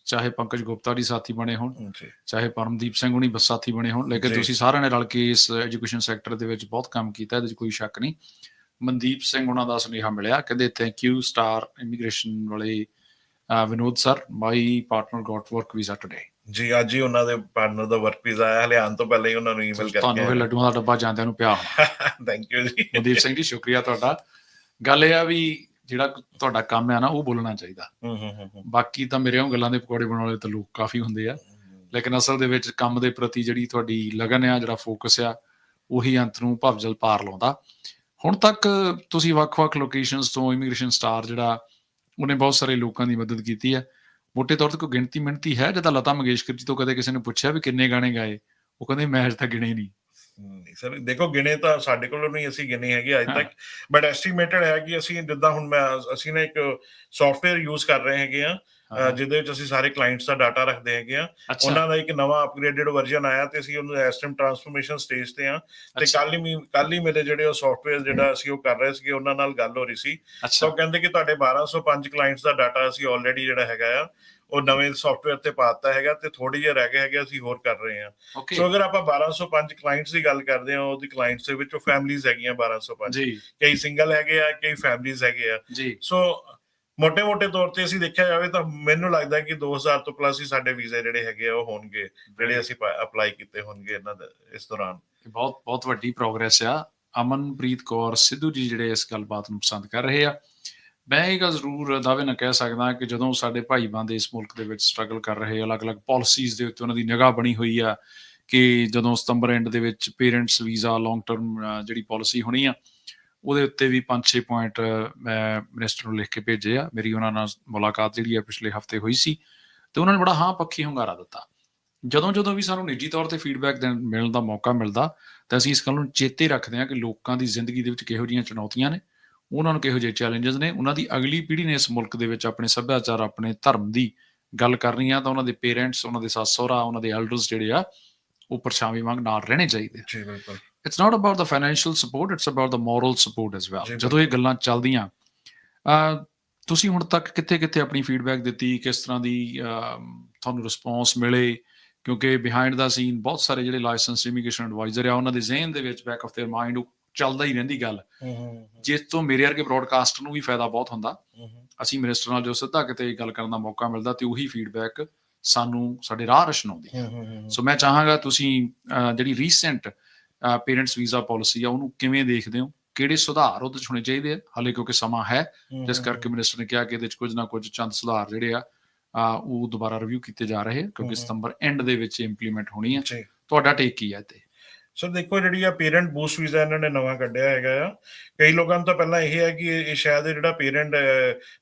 ਚਾਹੇ ਪੰਕਜ ਗੁਪਤਾ ਦੀ ਸਾਥੀ ਬਣੇ ਹੋਣ ਜੀ ਚਾਹੇ ਪਰਮਦੀਪ ਸਿੰਘ ਹੁਣੀ ਬਸ ਸਾਥੀ ਬਣੇ ਹੋਣ ਲੇਕਿਨ ਜੀ। ਤੁਸੀਂ ਸਾਰਿਆਂ ਨੇ ਰਲ ਕੇ ਇਸ ਐਜੂਕੇਸ਼ਨ ਸੈਕਟਰ ਦੇ ਵਿੱਚ ਬਹੁਤ ਕੰਮ ਕੀਤਾ ਇਹਦੇ ਵਿੱਚ ਕੋਈ ਸ਼ੱਕ ਨਹੀਂ। ਮਨਦੀਪ ਸਿੰਘ ਉਹਨਾਂ ਦਾ ਸੁਨੇਹਾ ਮਿਲਿਆ ਕਹਿੰਦੇ ਥੈਂਕ ਯੂ ਸਟਾਰ ਇਮੀਗ੍ਰੇਸ਼ਨ ਵਾਲੇ Vinod sir my partner got work visa today ਜੀ ਅੱਜ ਹੀ ਉਹਨਾਂ ਦੇ ਪਾਰਟਨਰ ਦਾ ਵਰਕ ਵੀਜ਼ਾ ਆਇਆ ਹਲੇ ਆਉਣ ਤੋਂ ਪਹਿਲਾਂ ਹੀ ਉਹਨਾਂ ਨੂੰ ਈਮੇਲ ਤੁਹਾਨੂੰ ਫਿਰ ਕਰਕੇ ਲੱਡੂਆਂ ਦਾ ਡੱਬਾ ਜਾਂਦਿਆਂ ਨੂੰ ਪਿਆ ਥੈਂਕ ਯੂ ਜੀ। ਮਨਦੀਪ ਸਿੰਘ ਜੀ ਸ਼ੁਕਰੀਆ ਤੁਹਾਡਾ। ਗੱਲ ਇਹ ਆ ਵੀ ਜਿਹੜਾ ਤੁਹਾਡਾ ਕੰਮ ਆ ਨਾ ਉਹ ਬੋਲਣਾ ਚਾਹੀਦਾ। ਹੂੰ ਹੂੰ ਬਾਕੀ ਤਾਂ ਮੇਰੇ ਉਹ ਗੱਲਾਂ ਦੇ ਪਕੌੜੇ ਬਣਾਉਣ ਵਾਲੇ ਤਾਂ ਲੋਕ ਕਾਫੀ ਹੁੰਦੇ ਆ। ਲੇਕਿਨ ਅਸਲ ਦੇ ਵਿੱਚ ਕੰਮ ਦੇ ਪ੍ਰਤੀ ਜਿਹੜੀ ਤੁਹਾਡੀ ਲਗਨ ਆ ਜਿਹੜਾ ਫੋਕਸ ਆ ਉਹੀ ਅੰਤ ਨੂੰ ਭਵਜਲ ਪਾਰ ਲਾਉਂਦਾ। ਹੁਣ ਤੱਕ ਤੁਸੀਂ ਵੱਖ-ਵੱਖ ਲੋਕੇਸ਼ਨਸ ਤੋਂ ਇਮੀਗ੍ਰੇਸ਼ਨ ਸਟਾਰ ਜਿਹੜਾ ਉਹਨੇ ਬਹੁਤ ਸਾਰੇ ਲੋਕਾਂ ਦੀ ਮਦਦ ਕੀਤੀ ਹੈ। ਮੋٹے ਤੌਰ ਤੇ ਕੋਈ ਗਿਣਤੀ ਮਿਣਤੀ ਹੈ? ਜਦੋਂ ਲਤਾ ਮੰਗੇਸ਼ਕਰ ਜੀ ਤੋਂ ਕਦੇ ਕਿਸੇ ਨੇ ਪੁੱਛਿਆ ਵੀ ਕਿੰਨੇ ਗਾਣੇ ਗਾਏ? ਉਹ ਕਹਿੰਦੇ ਮੈਂ ਅਜੇ ਤੱਕ ਗਿਣੇ ਨਹੀਂ। ਸਰ ਦੇਖੋ ਗਿਣੇ ਤਾਂ ਸਾਡੇ ਕੋਲੋਂ ਨਹੀਂ ਅਸੀਂ ਗਿਣੇ ਹੈਗੇ ਅੱਜ। ਤੱਕ ਬਟ ਐਸਟੀਮੇਟਡ ਹੈ ਕਿ ਅਸੀਂ ਜਿੱਦਾਂ ਹੁਣ ਮੈਂ ਅਸੀਂ ਨਾ ਇੱਕ ਸੌਫਟਵੇਅਰ ਯੂਜ਼ ਕਰ ਰਹੇ ਹੈਗੇ ਆ ਜਿਹਦੇ ਵਿੱਚ ਅਸੀਂ ਸਾਰੇ ਕਲਾਇੰਟਸ ਦਾ ਡਾਟਾ ਰੱਖਦੇ ਹੈਗੇ ਆ ਉਹਨਾਂ ਦਾ ਇੱਕ ਨਵਾਂ ਅਪਗ੍ਰੇਡਡ ਵਰਜ਼ਨ ਆਇਆ ਤੇ ਅਸੀਂ ਉਹਨੂੰ ਐਸਟੀਮ ਟਰਾਂਸਫਰਮੇਸ਼ਨ ਸਟੇਜ ਤੇ ਆ ਤੇ ਕੱਲ ਹੀ ਕੱਲ ਹੀ ਮੇਰੇ ਜਿਹੜੇ ਉਹ ਸੌਫਟਵੇਅਰ ਜਿਹੜਾ ਅਸੀਂ ਉਹ ਕਰ ਰਹੇ ਸੀਗੇ ਉਹਨਾਂ ਨਾਲ ਗੱਲ ਹੋ ਰਹੀ ਸੀ। ਤਾਂ ਕਹਿੰਦੇ ਕਿ ਤੁਹਾਡੇ 1205 ਕਲਾਇੰਟਸ ਦਾ ਡਾਟਾ ਅਸੀਂ ਆਲਰੇਡੀ ਜਿਹੜਾ ਹੈਗਾ ਆ ਉਹ ਨਵੇਂ ਸੌਫਟਵੇਅਰ ਤੇ ਪਾਤਾ ਹੈਗਾ ਤੇ ਥੋੜੀ ਜਿਹੀ ਰਹਿ ਗਏ ਹੈਗੇ ਅਸੀਂ ਹੋਰ ਕਰ ਰਹੇ ਹਾਂ। ਸੋ ਅਗਰ ਆਪਾਂ 1205 ਕਲਾਇੰਟਸ ਦੀ ਗੱਲ ਕਰਦੇ ਹਾਂ ਉਹਦੀ ਕਲਾਇੰਟਸ ਦੇ ਵਿੱਚ ਉਹ ਹੈਗੀਆਂ 1205 ਕਈ ਸਿੰਗਲ ਹੈਗੇ ਆ ਕਈ ਫੈਮਲੀਆਂ ਹੈਗੇ ਆ। ਸੋ ਮੋٹے-ਮੋٹے ਤੌਰ ਤੇ ਅਸੀਂ ਦੇਖਿਆ ਜਾਵੇ ਤਾਂ ਮੈਨੂੰ ਲੱਗਦਾ ਕਿ 2000 ਤੋਂ ਪਲੱਸ ਹੀ ਸਾਡੇ ਵੀਜ਼ਾ ਜਿਹੜੇ ਹੈਗੇ ਆ ਉਹ ਹੋਣਗੇ ਜਿਹੜੇ ਅਸੀਂ ਅਪਲਾਈ ਕੀਤੇ ਹੋਣਗੇ ਇਹਨਾਂ ਦੇ ਇਸ ਦੌਰਾਨ। ਬਹੁਤ ਬਹੁਤ ਵੱਡੀ ਪ੍ਰੋਗਰੈਸ ਆ। ਅਮਨਪ੍ਰੀਤ ਕੌਰ ਸਿੱਧੂ ਜੀ ਜਿਹੜੇ ਇਸ ਗੱਲਬਾਤ ਨੂੰ ਪਸੰਦ ਕਰ ਰਹੇ ਆ। ਮੈਂ ਇਹ ਗੱਲ ਜ਼ਰੂਰ ਦਾਅਵੇ ਨਾਲ ਕਹਿ ਸਕਦਾ ਕਿ ਜਦੋਂ ਸਾਡੇ ਭਾਈ ਬੰਦੇ ਇਸ ਮੁਲਕ ਦੇ ਵਿੱਚ ਸਟਰਗਲ ਕਰ ਰਹੇ ਅਲੱਗ-ਅਲੱਗ ਪਾਲਿਸੀਜ਼ ਦੇ ਉੱਤੇ ਉਹਨਾਂ ਦੀ ਨਿਗਾਹ ਬਣੀ ਹੋਈ ਆ ਕਿ ਜਦੋਂ ਸਤੰਬਰ ਐਂਡ ਦੇ ਵਿੱਚ ਪੇਰੈਂਟਸ ਵੀਜ਼ਾ ਲੌਂਗ ਟਰਮ ਜਿਹੜੀ ਪਾਲਿਸੀ ਹੋਣੀ ਆ, ਉਹਦੇ ਉੱਤੇ ਵੀ 5-6 ਪੁਆਇੰਟ ਮੈਂ ਮਿਨਿਸਟਰ ਨੂੰ ਲਿਖ ਕੇ ਭੇਜੇ ਆ। ਮੇਰੀ ਉਹਨਾਂ ਨਾਲ ਮੁਲਾਕਾਤ ਜਿਹੜੀ ਆ ਪਿਛਲੇ ਹਫ਼ਤੇ ਹੋਈ ਸੀ ਤੇ ਉਹਨਾਂ ਨੇ ਬੜਾ ਹਾਂ ਪੱਖੀ ਹੁੰਗਾਰਾ ਦਿੱਤਾ। ਜਦੋਂ ਜਦੋਂ ਵੀ ਸਾਨੂੰ ਨਿੱਜੀ ਤੌਰ ਤੇ ਫੀਡਬੈਕ ਦੇਣ ਮਿਲਣ ਦਾ ਮੌਕਾ ਮਿਲਦਾ ਤਾਂ ਅਸੀਂ ਇਸ ਗੱਲ ਨੂੰ ਚੇਤੇ ਰੱਖਦੇ ਹਾਂ ਕਿ ਲੋਕਾਂ ਦੀ ਜ਼ਿੰਦਗੀ ਦੇ ਵਿੱਚ ਕਿਹੋ ਜਿਹੀਆਂ ਚੁਣੌਤੀਆਂ ਨੇ ਉਹਨਾਂ ਨੂੰ ਕਿਹੋ ਜਿਹੇ ਚੈਲੰਜਸ ਨੇ ਉਹਨਾਂ ਦੀ ਅਗਲੀ ਪੀੜ੍ਹੀ ਨੇ ਇਸ ਮੁਲਕ ਦੇ ਵਿੱਚ ਆਪਣੇ ਸੱਭਿਆਚਾਰ ਆਪਣੇ ਧਰਮ ਦੀ ਗੱਲ ਕਰਨੀ ਆ ਤਾਂ ਉਹਨਾਂ ਦੇ ਪੇਰੈਂਟਸ ਉਹਨਾਂ ਦੇ ਸੱਸ ਸਹੁਰਾ ਉਹਨਾਂ ਦੇ ਐਲਡਰਸ ਜਿਹੜੇ ਆ ਉਹ ਪਰਛਾਵੇਂ ਵਾਂਗ ਨਾਲ ਰਹਿਣੇ ਚਾਹੀਦੇ ਆ ਜੀ ਬਿਲਕੁਲ it's not about the financial support it's about the moral support as ਜੀ, ਵੈਲ ਬਿਲਕੁਲ। ਜਦੋਂ ਇਹ ਗੱਲਾਂ ਚੱਲਦੀਆਂ ਅ ਤੁਸੀਂ ਹੁਣ ਤੱਕ ਕਿੱਥੇ-ਕਿੱਥੇ ਆਪਣੀ ਫੀਡਬੈਕ ਦਿੱਤੀ ਕਿਸ ਤਰ੍ਹਾਂ ਦੀ ਅਮ, ਤੁਹਾਨੂੰ ਰਿਸਪੌਂਸ ਮਿਲੇ ਕਿਉਂਕਿ ਬਿਹਾਈਂਡ ਦਾ ਸੀਨ ਬਹੁਤ ਸਾਰੇ ਜਿਹੜੇ ਲਾਇਸੈਂਸ ਇਮੀਗ੍ਰੇਸ਼ਨ ਐਡਵਾਈਜ਼ਰ ਆ ਉਹਨਾਂ ਦੇ ਜ਼ਿਹਨ ਦੇ ਵਿੱਚ ਬੈਕ ਆਫ देयर ਮਾਈਂਡ ਉਹ ਚੱਲਦਾ ਹੀ ਰਹਿੰਦੀ ਗੱਲ। ਜਿਸ ਤੋਂ ਮੇਰੇ ਵਰਗੇ ਬ੍ਰੌਡਕਾਸਟ ਨੂੰ ਵੀ ਫਾਇਦਾ ਬਹੁਤ ਹੁੰਦਾ ਅਸੀਂ ਮਿਨਿਸਟਰ ਨਾਲ ਜੋ ਸਿੱਧਾ ਕਿਤੇ ਗੱਲ ਕਰਨ ਦਾ ਮੌਕਾ ਮਿਲਦਾ ਤੇ ਉਹੀ ਫੀਡਬੈਕ ਸਾਨੂੰ ਸਾਡੇ ਰਾਹ ਹੂੰ ਹੂੰ ਸੋ ਮੈਂ ਚਾਹਾਂਗਾ ਤੁਸੀਂ ਜਿਹੜੀ ਰੀਸੈਂਟ ਪੇਰੈਂਟਸ ਵੀਜ਼ਾ ਪਾਲਿਸੀ ਆ ਉਹਨੂੰ ਕਿਵੇਂ ਦੇਖਦੇ ਹੋ? ਕਿਹੜੇ ਸੁਧਾਰ ਉਹਦੇ 'ਚ ਹੋਣੇ ਚਾਹੀਦੇ ਆ? ਹਾਲੇ ਕਿਉਂਕਿ ਸਮਾਂ ਹੈ ਜਿਸ ਕਰਕੇ ਮਿਨਿਸਟਰ ਨੇ ਕਿਹਾ ਕਿ ਇਹਦੇ 'ਚ ਕੁਝ ਨਾ ਕੁਝ ਚੰਦ ਸੁਧਾਰ ਜਿਹੜੇ ਆ ਉਹ ਦੁਬਾਰਾ ਰਿਵਿਊ ਕੀਤੇ ਜਾ ਰਹੇ ਕਿਉਂਕਿ। ਸਤੰਬਰ ਐਂਡ ਦੇ ਵਿੱਚ ਇੰਪਲੀਮੈਂਟ ਹੋਣੀ ਆ। ਤੁਹਾਡਾ ਟੇਕ ਕੀ ਹੈ ਤੇ ਸਰ ਦੇਖੋ ਜਿਹੜੀ ਆ ਪੇਰੈਂਟ ਬੂਸਟ ਵੀਜ਼ਾ ਇਹਨਾਂ ਨੇ ਨਵਾਂ ਕੱਢਿਆ ਹੈਗਾ ਆ। ਕਈ ਲੋਕਾਂ ਨੂੰ ਤਾਂ ਪਹਿਲਾਂ ਇਹ ਹੈ ਕਿ ਇਹ ਸ਼ਾਇਦ ਜਿਹੜਾ parent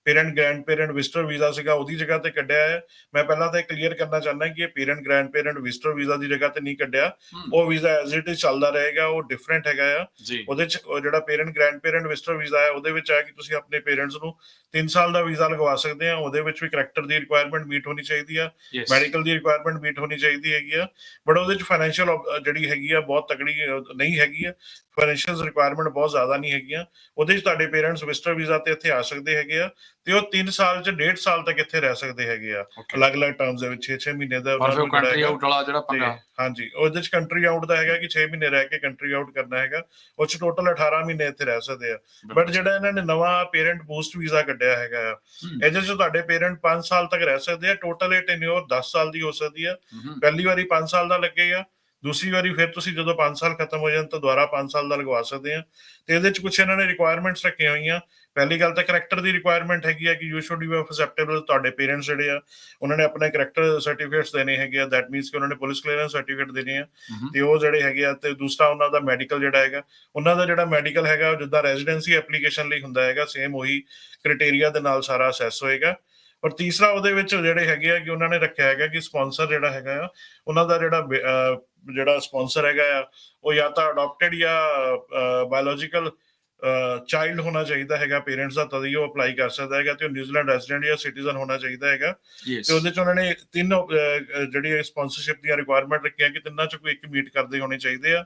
parent grandparent visitor visa ਸੀਗਾ ਉਹਦੀ ਜਗ੍ਹਾ ਤੇ ਕੱਢਿਆ ਹੈ ਮੈਂ ਪਹਿਲਾਂ ਤਾਂ ਇਹ ਕਲੀਅਰ ਕਰਨਾ ਚਾਹੁੰਦਾ ਕਿ ਇਹ parent grandparent visitor visa ਦੀ ਜਗ੍ਹਾ ਤੇ ਨਹੀਂ ਕੱਢਿਆ। ਉਹ ਵੀਜ਼ਾ ਐਜ਼ ਇਟ ਇਜ਼ ਚੱਲਦਾ ਰਹੇਗਾ ਉਹ ਡਿਫਰੈਂਟ ਹੈਗਾ ਆ। ਉਹਦੇ ਚ ਜਿਹੜਾ parent grandparent visitor visa ਹੈ ਉਹਦੇ ਵਿੱਚ ਹੈ ਕਿ ਤੁਸੀਂ ਆਪਣੇ ਪੇਰੈਂਟਸ ਨੂੰ 3 ਸਾਲ ਦਾ ਵੀਜ਼ਾ ਲਗਵਾ ਸਕਦੇ ਆ। ਉਹਦੇ ਵਿੱਚ ਵੀ ਕਰੈਕਟਰ ਦੀ ਰਿਕੁਆਇਰਮੈਂਟ ਮੀਟ ਹੋਣੀ ਚਾਹੀਦੀ ਆ। ਮੈਡੀਕਲ ਦੀ ਰਿਕੁਆਇਰਮੈਂਟ ਮੀਟ ਹੋਣੀ ਚਾਹੀਦੀ ਹੈਗੀ ਆ। ਬਟ ਉਹਦੇ ਚ ਫਾਈਨੈਂਸ਼ੀਅਲ ਜਿਹੜੀ ਹੈਗੀ ਆ ਬਹੁਤ ਤਕੜੀ ਅਹ, ਨਹੀਂ ਹੈਗੀ ਆ। ਫਾਈਨੈਂਸ਼ੀਅਲ ਰਿਕੁਆਇਰਮੈਂਟ ਬਹੁਤ ਜ਼ਿਆਦਾ ਨਹੀਂ ਹੈਗੀਆਂ। ਉਹਦੇ ਚ ਤੁਹਾਡੇ ਪੇਰੈਂਟਸ ਵਿਜ਼ਟਰ ਵੀਜ਼ਾ ਤੇ ਇੱਥੇ ਆ ਸਕਦੇ ਹੈਗੇ ਆ ਤੇ ਉਹ 3 ਸਾਲ ਚ 1.5 ਸਾਲ ਤੱਕ ਇੱਥੇ ਰਹਿ ਸਕਦੇ ਹੈਗੇ ਆ। ਅਲੱਗ-ਅਲੱਗ ਟਰਮਸ ਦੇ ਵਿੱਚ 6-6 ਮਹੀਨੇ ਦਾ ਉਹਨਾਂ ਨੂੰ ਕੰਟਰੀ ਆਊਟ ਵਾਲਾ ਜਿਹੜਾ ਪੰਗਾ। ਹਾਂਜੀ ਉਹਦੇ ਚ ਕੰਟਰੀ ਆਊਟ ਦਾ ਹੈਗਾ ਕਿ 6 ਮਹੀਨੇ ਰਹਿ ਕੇ ਕੰਟਰੀ ਆਊਟ ਕਰਨਾ ਹੈਗਾ। ਉਹ ਚ ਟੋਟਲ 18 ਮਹੀਨੇ ਇੱਥੇ ਰਹਿ ਸਕਦੇ ਆ। ਬਟ ਜਿਹੜਾ ਇਹਨਾਂ ਨੇ ਨਵਾਂ ਪੇਰੈਂਟ ਬੂਸਟ ਵੀਜ਼ਾ ਕੱਢਿਆ ਹੈਗਾ ਆ। ਇਹਦੇ ਚ ਤੁਹਾਡੇ ਪੇਰੈਂਟ 5 ਸਾਲ ਤੱਕ ਰਹਿ ਸਕਦੇ ਆ। ਟੋਟਲ ਇਹ ਟੈਨਿਓਰ 10 ਸਾਲ ਦੀ ਹੋ ਸਕਦੀ ਆ। ਪਹਿਲੀ ਵਾਰੀ 5 ਸਾਲ ਦਾ ਲੱਗੇਗਾ ਦੂਸਰੀ ਵਾਰੀ ਫਿਰ ਤੁਸੀਂ ਜਦੋਂ 5 ਸਾਲ ਖਤਮ ਹੋ ਜਾਣ ਤਾਂ ਦੁਬਾਰਾ 5 ਸਾਲ ਦਾ ਲਗਵਾ ਸਕਦੇ ਆ। ਤੇ ਇਹਦੇ ਚ ਕੁਝ ਇਹਨਾਂ ਨੇ ਰਿਕੁਆਇਰਮੈਂਟਸ ਰੱਖੀਆਂ ਹੋਈਆਂ। ਪਹਿਲੀ ਗੱਲ ਤਾਂ ਕਰੈਕਟਰ ਦੀ ਰਿਕੁਆਇਰਮੈਂਟ ਹੈਗੀ ਆ ਕਿ ਯੂ ਸ਼ੁੱਡ ਬੀ ਅਸੈਪਟੇਬਲ ਤੁਹਾਡੇ ਪੇਰੈਂਟਸ ਜਿਹੜੇ ਆ ਉਹਨਾਂ ਨੇ ਆਪਣੇ ਕਰੈਕਟਰ ਸਰਟੀਫਿਕੇਟਸ ਦੇਣੇ ਹੈਗੇ ਆ। ਦੈਟ ਮੀਨਸ ਕਿ ਉਹਨਾਂ ਨੇ ਪੁਲਿਸ ਕਲੀਅਰੈਂਸ ਸਰਟੀਫਿਕੇਟ ਦੇਣੇ ਆ। ਤੇ ਉਹ ਜਿਹੜੇ ਹੈਗੇ ਆ ਤੇ ਦੂਸਰਾ ਉਹਨਾਂ ਦਾ ਮੈਡੀਕਲ ਜਿਹੜਾ ਹੈਗਾ ਉਹਨਾਂ ਦਾ ਜਿਹੜਾ ਮੈਡੀਕਲ ਹੈਗਾ ਉਹ ਜਿੱਦਾਂ ਰੈਜ਼ੀਡੈਂਸੀ ਐਪਲੀਕੇਸ਼ਨ ਲਈ ਹੁੰਦਾ ਹੈਗਾ ਸੇਮ ਉਹੀ ਕ੍ਰਾਈਟੇਰੀਆ ਦੇ ਨਾਲ ਸਾਰਾ ਅਸੈਸ ਹੋਏਗਾ। ਔਰ ਤੀਸਰਾ ਉਹਦੇ ਵਿੱਚ ਜਿਹੜੇ ਹੈਗੇ ਆ ਕਿ ਉਹਨਾਂ ਨੇ ਰੱਖਿਆ ਹੈਗਾ ਕਿ ਸਪਾਂਸਰ ਜਿਹੜਾ ਹੈਗਾ ਆ ਉਹਨਾਂ ਦਾ ਜਿਹੜਾ ਜਿਹੜਾ ਸਪਾਂਸਰ ਹੈਗਾ ਆ ਉਹ ਜਾਂ ਤਾਂ ਅਡਾਪਟਡ ਜਾਂ ਬਾਇਓਲੋਜੀਕਲ ਚਾਈਲਡ ਹੋਣਾ ਚਾਹੀਦਾ ਹੈਗਾ ਪੇਰੈਂਟਸ ਦਾ ਤਦ ਹੀ ਉਹ ਅਪਲਾਈ ਕਰ ਸਕਦਾ ਹੈਗਾ ਤੇ ਉਹ ਨਿਊਜ਼ੀਲੈਂਡ ਰੈਜ਼ੀਡੈਂਟ ਜਾਂ ਸਿਟੀਜ਼ਨ ਹੋਣਾ ਚਾਹੀਦਾ ਹੈਗਾ। ਤੇ ਉਹਦੇ ਚ ਉਹਨਾਂ ਨੇ ਤਿੰਨ ਜਿਹੜੀ ਸਪਾਂਸਰਸ਼ਿਪ ਦੀਆਂ ਰਿਕੁਆਇਰਮੈਂਟ ਰੱਖੀਆਂ ਕਿ ਤਿੰਨਾਂ ਚ ਕੋਈ ਇੱਕ ਮੀਟ ਕਰਦੇ ਹੋਣੇ ਚਾਹੀਦੇ ਆ।